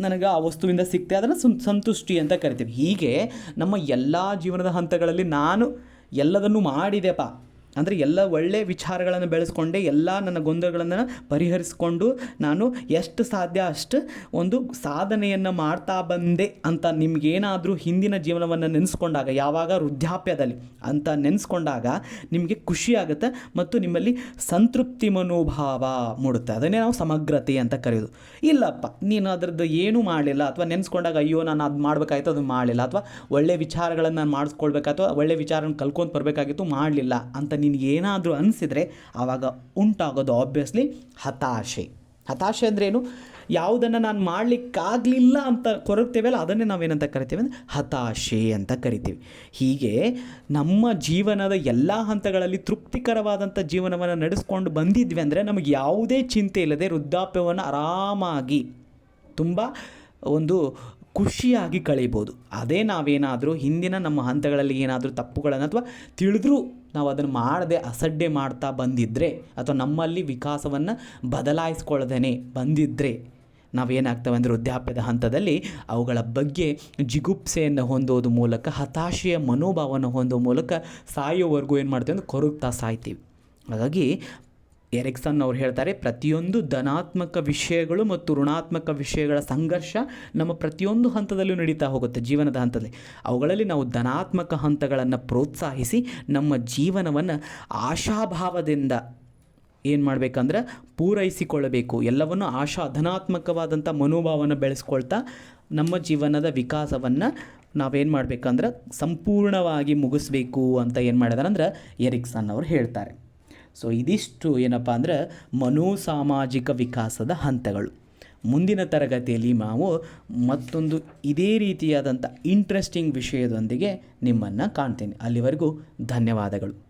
ನನಗೆ ಆ ವಸ್ತುವಿಂದ ಸಿಗ್ತೆ ಅದನ್ನು ಸಂತುಷ್ಟಿ ಅಂತ ಕರಿತೀವಿ. ಹೀಗೆ ನಮ್ಮ ಎಲ್ಲ ಜೀವನದ ಹಂತಗಳಲ್ಲಿ ನಾನು ಎಲ್ಲದನ್ನು ಮಾಡಿದೆಪ್ಪ. ಅಂದರೆ ಎಲ್ಲ ಒಳ್ಳೆಯ ವಿಚಾರಗಳನ್ನು ಬೆಳೆಸ್ಕೊಂಡೆ ಎಲ್ಲ ನನ್ನ ಗೊಂದಲಗಳನ್ನು ಪರಿಹರಿಸ್ಕೊಂಡು ನಾನು ಎಷ್ಟು ಸಾಧ್ಯ ಅಷ್ಟು ಒಂದು ಸಾಧನೆಯನ್ನು ಮಾಡ್ತಾ ಬಂದೆ ಅಂತ ನಿಮಗೇನಾದರೂ ಹಿಂದಿನ ಜೀವನವನ್ನು ನೆನೆಸ್ಕೊಂಡಾಗ, ಯಾವಾಗ ವೃದ್ಧಾಪ್ಯದಲ್ಲಿ ಅಂತ ನೆನೆಸ್ಕೊಂಡಾಗ ನಿಮಗೆ ಖುಷಿಯಾಗುತ್ತೆ ಮತ್ತು ನಿಮ್ಮಲ್ಲಿ ಸಂತೃಪ್ತಿ ಮನೋಭಾವ ಮೂಡುತ್ತೆ. ಅದನ್ನೇ ನಾವು ಸಮಗ್ರತೆ ಅಂತ ಕರೆಯೋದು. ಇಲ್ಲಪ್ಪ, ನೀನು ಅದರದ್ದು ಏನೂ ಮಾಡಲಿಲ್ಲ ಅಥವಾ ನೆನೆಸ್ಕೊಂಡಾಗ, ಅಯ್ಯೋ, ನಾನು ಅದು ಮಾಡಬೇಕಾಯ್ತು, ಅದು ಮಾಡಲಿಲ್ಲ. ಅಥವಾ ಒಳ್ಳೆಯ ವಿಚಾರಗಳನ್ನು ನಾನು ಮಾಡಿಸ್ಕೊಳ್ಬೇಕು ಅಥವಾ ಒಳ್ಳೆಯ ವಿಚಾರನ ಕಲ್ಕೊಂಡು ಬರಬೇಕಾಗಿತ್ತು, ಮಾಡಲಿಲ್ಲ. ಅಂತ ನಿನಗೆ ಏನಾದರೂ ಅನಿಸಿದರೆ ಆವಾಗ ಉಂಟಾಗೋದು ಆಬ್ವಿಯಸ್ಲಿ ಹತಾಶೆ. ಹತಾಶೆ ಅಂದ್ರೇನು? ಯಾವುದನ್ನು ನಾನು ಮಾಡಲಿಕ್ಕಾಗಲಿಲ್ಲ ಅಂತ ಕೊರಗ್ತೇವಲ್ಲ, ಅದನ್ನೇ ನಾವೇನಂತ ಕರಿತೀವಿ ಅಂದರೆ ಹತಾಶೆ ಅಂತ ಕರಿತೀವಿ. ಹೀಗೆ ನಮ್ಮ ಜೀವನದ ಎಲ್ಲ ಹಂತಗಳಲ್ಲಿ ತೃಪ್ತಿಕರವಾದಂಥ ಜೀವನವನ್ನು ನಡೆಸ್ಕೊಂಡು ಬಂದಿದ್ವಿ ಅಂದರೆ ನಮಗೆ ಯಾವುದೇ ಚಿಂತೆ ಇಲ್ಲದೆ ವೃದ್ಧಾಪ್ಯವನ್ನು ಆರಾಮಾಗಿ, ತುಂಬ ಒಂದು ಖುಷಿಯಾಗಿ ಕಳೀಬೋದು. ಅದೇ ನಾವೇನಾದರೂ ಹಿಂದಿನ ನಮ್ಮ ಹಂತಗಳಲ್ಲಿ ಏನಾದರೂ ತಪ್ಪುಗಳನ್ನು ಅಥವಾ ತಿಳಿದ್ರೂ ನಾವು ಅದನ್ನು ಮಾಡದೆ ಅಸಡ್ಡೆ ಮಾಡ್ತಾ ಬಂದಿದ್ದರೆ ಅಥವಾ ನಮ್ಮಲ್ಲಿ ವಿಕಾಸವನ್ನು ಬದಲಾಯಿಸ್ಕೊಳ್ಳದೇನೆ ಬಂದಿದ್ದರೆ ನಾವೇನಾಗ್ತವೆ ಅಂದರೆ ವೃದ್ಧಾಪ್ಯದ ಹಂತದಲ್ಲಿ ಅವುಗಳ ಬಗ್ಗೆ ಜಿಗುಪ್ಸೆಯನ್ನು ಹೊಂದೋದು ಮೂಲಕ, ಹತಾಶೆಯ ಮನೋಭಾವವನ್ನು ಹೊಂದೋ ಮೂಲಕ ಸಾಯೋವರೆಗೂ ಏನು ಮಾಡ್ತೀವಿ ಅಂದರೆ ಕೊರಗ್ತಾ ಸಾಯ್ತೀವಿ. ಹಾಗಾಗಿ ಎರಿಕ್ಸನ್ ಅವ್ರು ಹೇಳ್ತಾರೆ, ಪ್ರತಿಯೊಂದು ಧನಾತ್ಮಕ ವಿಷಯಗಳು ಮತ್ತು ಋಣಾತ್ಮಕ ವಿಷಯಗಳ ಸಂಘರ್ಷ ನಮ್ಮ ಪ್ರತಿಯೊಂದು ಹಂತದಲ್ಲೂ ನಡೀತಾ ಹೋಗುತ್ತೆ, ಜೀವನದ ಹಂತದಲ್ಲಿ. ಅವುಗಳಲ್ಲಿ ನಾವು ಧನಾತ್ಮಕ ಹಂತಗಳನ್ನು ಪ್ರೋತ್ಸಾಹಿಸಿ ನಮ್ಮ ಜೀವನವನ್ನು ಆಶಾಭಾವದಿಂದ ಏನು ಮಾಡಬೇಕಂದ್ರೆ ಪೂರೈಸಿಕೊಳ್ಳಬೇಕು. ಎಲ್ಲವನ್ನು ಆಶಾ ಧನಾತ್ಮಕವಾದಂಥ ಮನೋಭಾವನ ಬೆಳೆಸ್ಕೊಳ್ತಾ ನಮ್ಮ ಜೀವನದ ವಿಕಾಸವನ್ನು ನಾವೇನು ಮಾಡಬೇಕಂದ್ರೆ ಸಂಪೂರ್ಣವಾಗಿ ಮುಗಿಸ್ಬೇಕು ಅಂತ ಏನು ಮಾಡಿದಾರೆ ಅಂದ್ರೆ ಎರಿಕ್ಸನ್ ಅವರು ಹೇಳ್ತಾರೆ. ಸೊ ಇದಿಷ್ಟು ಏನಪ್ಪ ಅಂದ್ರೆ ಮನೋಸಾಮಾಜಿಕ ವಿಕಾಸದ ಹಂತಗಳು. ಮುಂದಿನ ತರಗತಿಯಲ್ಲಿ ನಾವು ಮತ್ತೊಂದು ಇದೇ ರೀತಿಯಾದಂಥ ಇಂಟ್ರೆಸ್ಟಿಂಗ್ ವಿಷಯದೊಂದಿಗೆ ನಿಮ್ಮನ್ನು ಕಾಣ್ತೀನಿ. ಅಲ್ಲಿವರೆಗೂ ಧನ್ಯವಾದಗಳು.